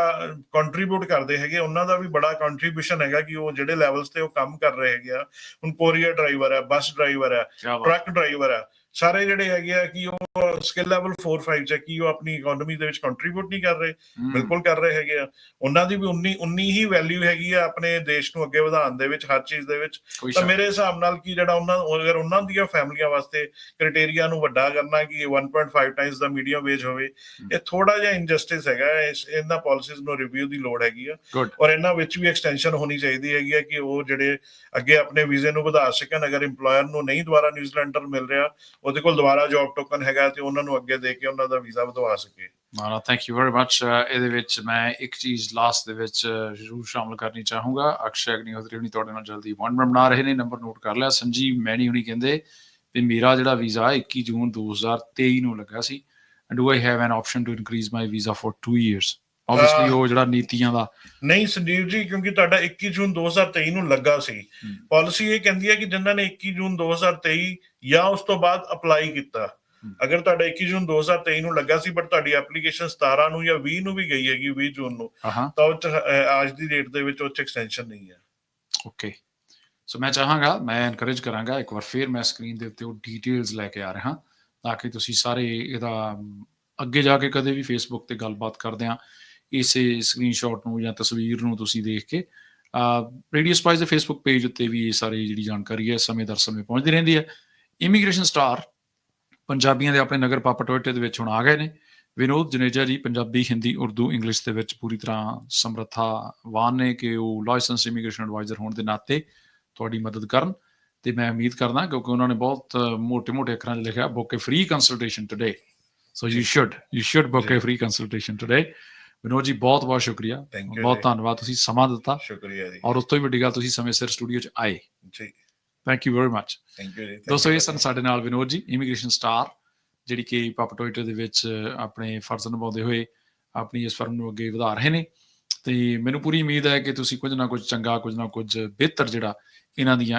ਕੰਟਰੀਬਿਊਟ ਕਰਦੇ ਹੈਗੇ। ਉਹਨਾਂ ਦਾ ਵੀ ਬੜਾ ਕੰਟਰੀਬਿਊਸ਼ਨ ਹੈਗਾ ਕਿ ਉਹ ਜਿਹੜੇ ਲੈਵਲਸ ਤੇ ਉਹ ਕੰਮ ਕਰ ਰਹੇ ਹੈਗੇ ਆ। ਹੁਣ ਕੋਰੀਅਰ ਡਰਾਈਵਰ ਹੈ ਬੱਸ ਡਰਾਈਵਰ ਬਾਤ ਟਰੱਕ ਡਰਾਈਵਰ ਹੈ। ਸਾਰੇ ਜਿਹੜੇ ਹੈਗੇ ਆ ਕਿ ਉਹ ਸਕਿੱਲ ਲੈਵਲ 4 5 ਚ ਕਿ ਉਹ ਆਪਣੀ ਇਕਨੋਮੀ ਦੇ ਵਿੱਚ ਕੰਟਰੀਬਿਊਟ ਨਹੀਂ ਕਰ ਰਹੇ ਬਿਲਕੁਲ ਕਰ ਰਹੇ ਹੈਗੇ ਆ। ਉਹਨਾਂ ਦੀ ਵੀ ਉਨੀ ਉਨੀ ਹੀ ਵੈਲਿਊ ਹੈਗੀ ਆ ਆਪਣੇ ਦੇਸ਼ ਨੂੰ ਅੱਗੇ ਵਧਾਉਣ ਦੇ ਵਿੱਚ ਹਰ ਚੀਜ਼ ਦੇ ਵਿੱਚ। ਤਾਂ ਮੇਰੇ ਹਿਸਾਬ ਨਾਲ ਕੀ ਜਿਹੜਾ ਉਹਨਾਂ ਅਗਰ ਉਹਨਾਂ ਦੀਆਂ ਫੈਮਲੀਆਂ ਵਾਸਤੇ ਕ੍ਰਾਈਟੇਰੀਆ ਨੂੰ ਵੱਡਾ ਕਰਨਾ ਕਿ 1.5 ਟਾਈਮਸ ਦਾ ਮੀਡੀਅਮ ਵੇਜ ਹੋਵੇ ਇਹ ਥੋੜਾ ਜਿਹਾ ਇਨਜਸਟਿਸ ਹੈਗਾ ਇਸ ਇਹਨਾਂ ਪਾਲਿਸੀਜ਼ ਨੂੰ ਰਿਵਿਊ ਦੀ ਲੋੜ ਹੈਗੀ ਆ. ਔਰ ਇਹਨਾਂ ਵਿੱਚ ਵੀ ਐਕਸਟੈਂਸ਼ਨ ਹੋਣੀ ਚਾਹੀਦੀ ਹੈਗੀ ਆ ਕਿ ਉਹ ਜਿਹੜੇ ਅੱਗੇ ਆਪਣੇ ਵੀਜ਼ੇ ਨੂੰ ਵਧਾ ਸਕਣ ਅਗਰ EMPLOYER ਨੂੰ ਨਹੀਂ ਦੁਬਾਰਾ ਨਿਊਜ਼ੀਲੈਂਡਰ ਮਿਲ ਰਿਹਾ ਉਹਦੇ ਕੋਲ ਦੁਬਾਰਾ ਜੌਬ ਟੋਕਨ ਹੈਗਾ ਤੇ ਉਹਨਾਂ ਨੂੰ ਅੱਗੇ ਦੇ ਕੇ ਉਹਨਾਂ ਦਾ ਵੀਜ਼ਾ ਵਧਵਾ ਸਕੇ। ਮਾਰਾ ਥੈਂਕ ਯੂ ਵੈਰੀ ਮੱਚ ਇਹਦੇ ਵਿੱਚ ਮੈਂ ਇੱਕ ਚੀਜ਼ ਲਾਸਟ ਦੇ ਵਿੱਚ ਅਹ, ਜ਼ਰੂਰ ਸ਼ਾਮਲ ਕਰਨੀ ਚਾਹੂੰਗਾ। ਅਕਸ਼ੈ ਅਗਨੀਹੋਤਰੀ ਹੁਣੀ ਤੁਹਾਡੇ ਨਾਲ ਜਲਦੀ ਅਪਾਇੰਟਮੈਂਟ ਬਣਾ ਰਹੇ ਨੇ ਨੰਬਰ ਨੋਟ ਕਰ ਲਿਆ। ਸੰਜੀਵ ਮੈਣੀ ਹੁਣੀ ਕਹਿੰਦੇ ਵੀ ਮੇਰਾ ਜਿਹੜਾ ਵੀਜ਼ਾ 21 ਜੂਨ 2023 ਨੂੰ ਲੱਗਾ ਸੀ। And do I have an option to increase my visa for 2 years obviously ਉਹ ਜਿਹੜਾ ਨੀਤੀਆਂ ਦਾ ਨਹੀਂ ਸੰਜੀਵ ਜੀ ਕਿਉਂਕਿ ਤੁਹਾਡਾ 21 ਜੂਨ 2023 ਨੂੰ ਲੱਗਾ ਸੀ। ਪਾਲਿਸੀ ਇਹ ਕਹਿੰਦੀ ਹੈ ਕਿ ਜਿਨ੍ਹਾਂ ਨੇ 21 ਜੂਨ 2023 ਜਾਂ ਉਸ ਤੋਂ ਬਾਅਦ ਅਪਲਾਈ ਕੀਤਾ। ਅਗਰ ਤੁਹਾਡਾ 21 ਜੂਨ 2023 ਨੂੰ ਲੱਗਾ ਸੀ ਬਟ ਤੁਹਾਡੀ ਐਪਲੀਕੇਸ਼ਨ 17 ਨੂੰ ਜਾਂ 20 ਨੂੰ ਵੀ ਗਈ ਹੈਗੀ 20 ਜੂਨ ਨੂੰ ਤਾਂ ਉਹ ਅੱਜ ਦੀ ਡੇਟ ਦੇ ਵਿੱਚ ਉਹ ਚ ਐਕਸਟੈਂਸ਼ਨ ਨਹੀਂ ਹੈ। ਓਕੇ ਸੋ ਮੈਂ ਚਾਹਾਂਗਾ ਮੈਂ ਐਨਕਰੇਜ ਕਰਾਂਗਾ ਇੱਕ ਵਾਰ ਫੇਰ ਮੈਂ ਸਕਰੀਨ ਦੇ ਉੱਤੇ ਉਹ ਡਿਟੇਲਸ ਲੈ ਕੇ ਆ ਰਿਹਾ ਤਾਂ ਕਿ ਤੁਸੀਂ ਸਾਰੇ ਇਹਦਾ ਅੱਗੇ ਜਾ ਕੇ ਕਦੇ ਵੀ ਫੇਸਬੁੱਕ ਤੇ ਗੱਲਬਾਤ ਕਰਦੇ ਆ। ਇਸੇ ਸਕਰੀਨਸ਼ਾਟ ਨੂੰ ਜਾਂ ਤਸਵੀਰ ਨੂੰ ਤੁਸੀਂ ਦੇਖ ਕੇ ਰੇਡੀਓ ਸਪਾਈਸ ਦੇ ਫੇਸਬੁੱਕ ਪੇਜ ਉੱਤੇ ਵੀ ਇਹ ਸਾਰੀ ਜਿਹੜੀ ਜਾਣਕਾਰੀ ਹੈ ਸਮੇਂ ਦਰ ਸਮੇਂ ਪਹੁੰਚਦੀ ਰਹਿੰਦੀ ਹੈ। ਇਮੀਗ੍ਰੇਸ਼ਨ ਸਟਾਰ ਪੰਜਾਬੀਆਂ ਦੇ ਆਪਣੇ ਨਗਰ ਪਾਪਾ ਪਾਪਟੋਇਟੇ ਦੇ ਵਿੱਚ ਹੁਣ ਆ ਗਏ ਨੇ। ਵਿਨੋਦ ਜਨੇਜਾ ਜੀ ਪੰਜਾਬੀ ਹਿੰਦੀ ਉਰਦੂ ਇੰਗਲਿਸ਼ ਦੇ ਵਿੱਚ ਪੂਰੀ ਤਰ੍ਹਾਂ ਸਮਰੱਥਾਵਾਨ ਨੇ ਕਿ ਉਹ ਲਾਇਸੈਂਸ ਇਮੀਗ੍ਰੇਸ਼ਨ ਐਡਵਾਈਜ਼ਰ ਹੋਣ ਦੇ ਨਾਤੇ ਤੁਹਾਡੀ ਮਦਦ ਕਰਨ। ਤੇ ਮੈਂ ਉਮੀਦ ਕਰਦਾ ਕਿਉਂਕਿ ਉਹਨਾਂ ਨੇ ਬਹੁਤ ਮੋਟੇ ਮੋਟੇ ਅੱਖਰਾਂ 'ਚ ਲਿਖਿਆ book free consultation today so you should you should book free consultation today Vinod ji ਬਹੁਤ ਬਹੁਤ ਸ਼ੁਕਰੀਆ। ਬਹੁਤ। ਧੰਨਵਾਦ ਤੁਸੀਂ ਸਮਾਂ ਦਿੱਤਾ। ਸ਼ੁਕਰੀਆ ਜੀ। ਔਰ ਉਸ ਤੋਂ ਵੀ ਵੱਡੀ ਗੱਲ ਤੁਸੀਂ ਸਮੇਂ ਸਿਰ ਸਟੂਡੀਓ 'ਚ ਆਏ। ਜੀ। Thank you very much thank you ਜੀ। ਦੋਸਤੋ ਇਹ ਸਨ. ਸਾਡੇ ਨਾਲ ਵਿਨੋਦ ਜੀ ਇਮੀਗ੍ਰੇਸ਼ਨ ਸਟਾਰ ਜਿਹੜੀ ਕਿ ਪਾਪਟੋਇਟੇ ਦੇ ਵਿੱਚ ਆਪਣੇ ਫਰਜ਼ ਨਿਭਾਉਂਦੇ ਹੋਏ ਆਪਣੀ ਇਸ ਫਰਮ ਨੂੰ ਅੱਗੇ ਵਧਾ ਰਹੇ ਨੇ। ਤੇ ਮੈਨੂੰ ਪੂਰੀ ਉਮੀਦ ਹੈ ਕਿ ਤੁਸੀਂ ਕੁਝ ਨਾ ਕੁਝ ਚੰਗਾ ਕੁਝ ਨਾ ਕੁਝ ਬਿਹਤਰ ਜਿਹੜਾ ਇਹਨਾਂ ਦੀਆਂ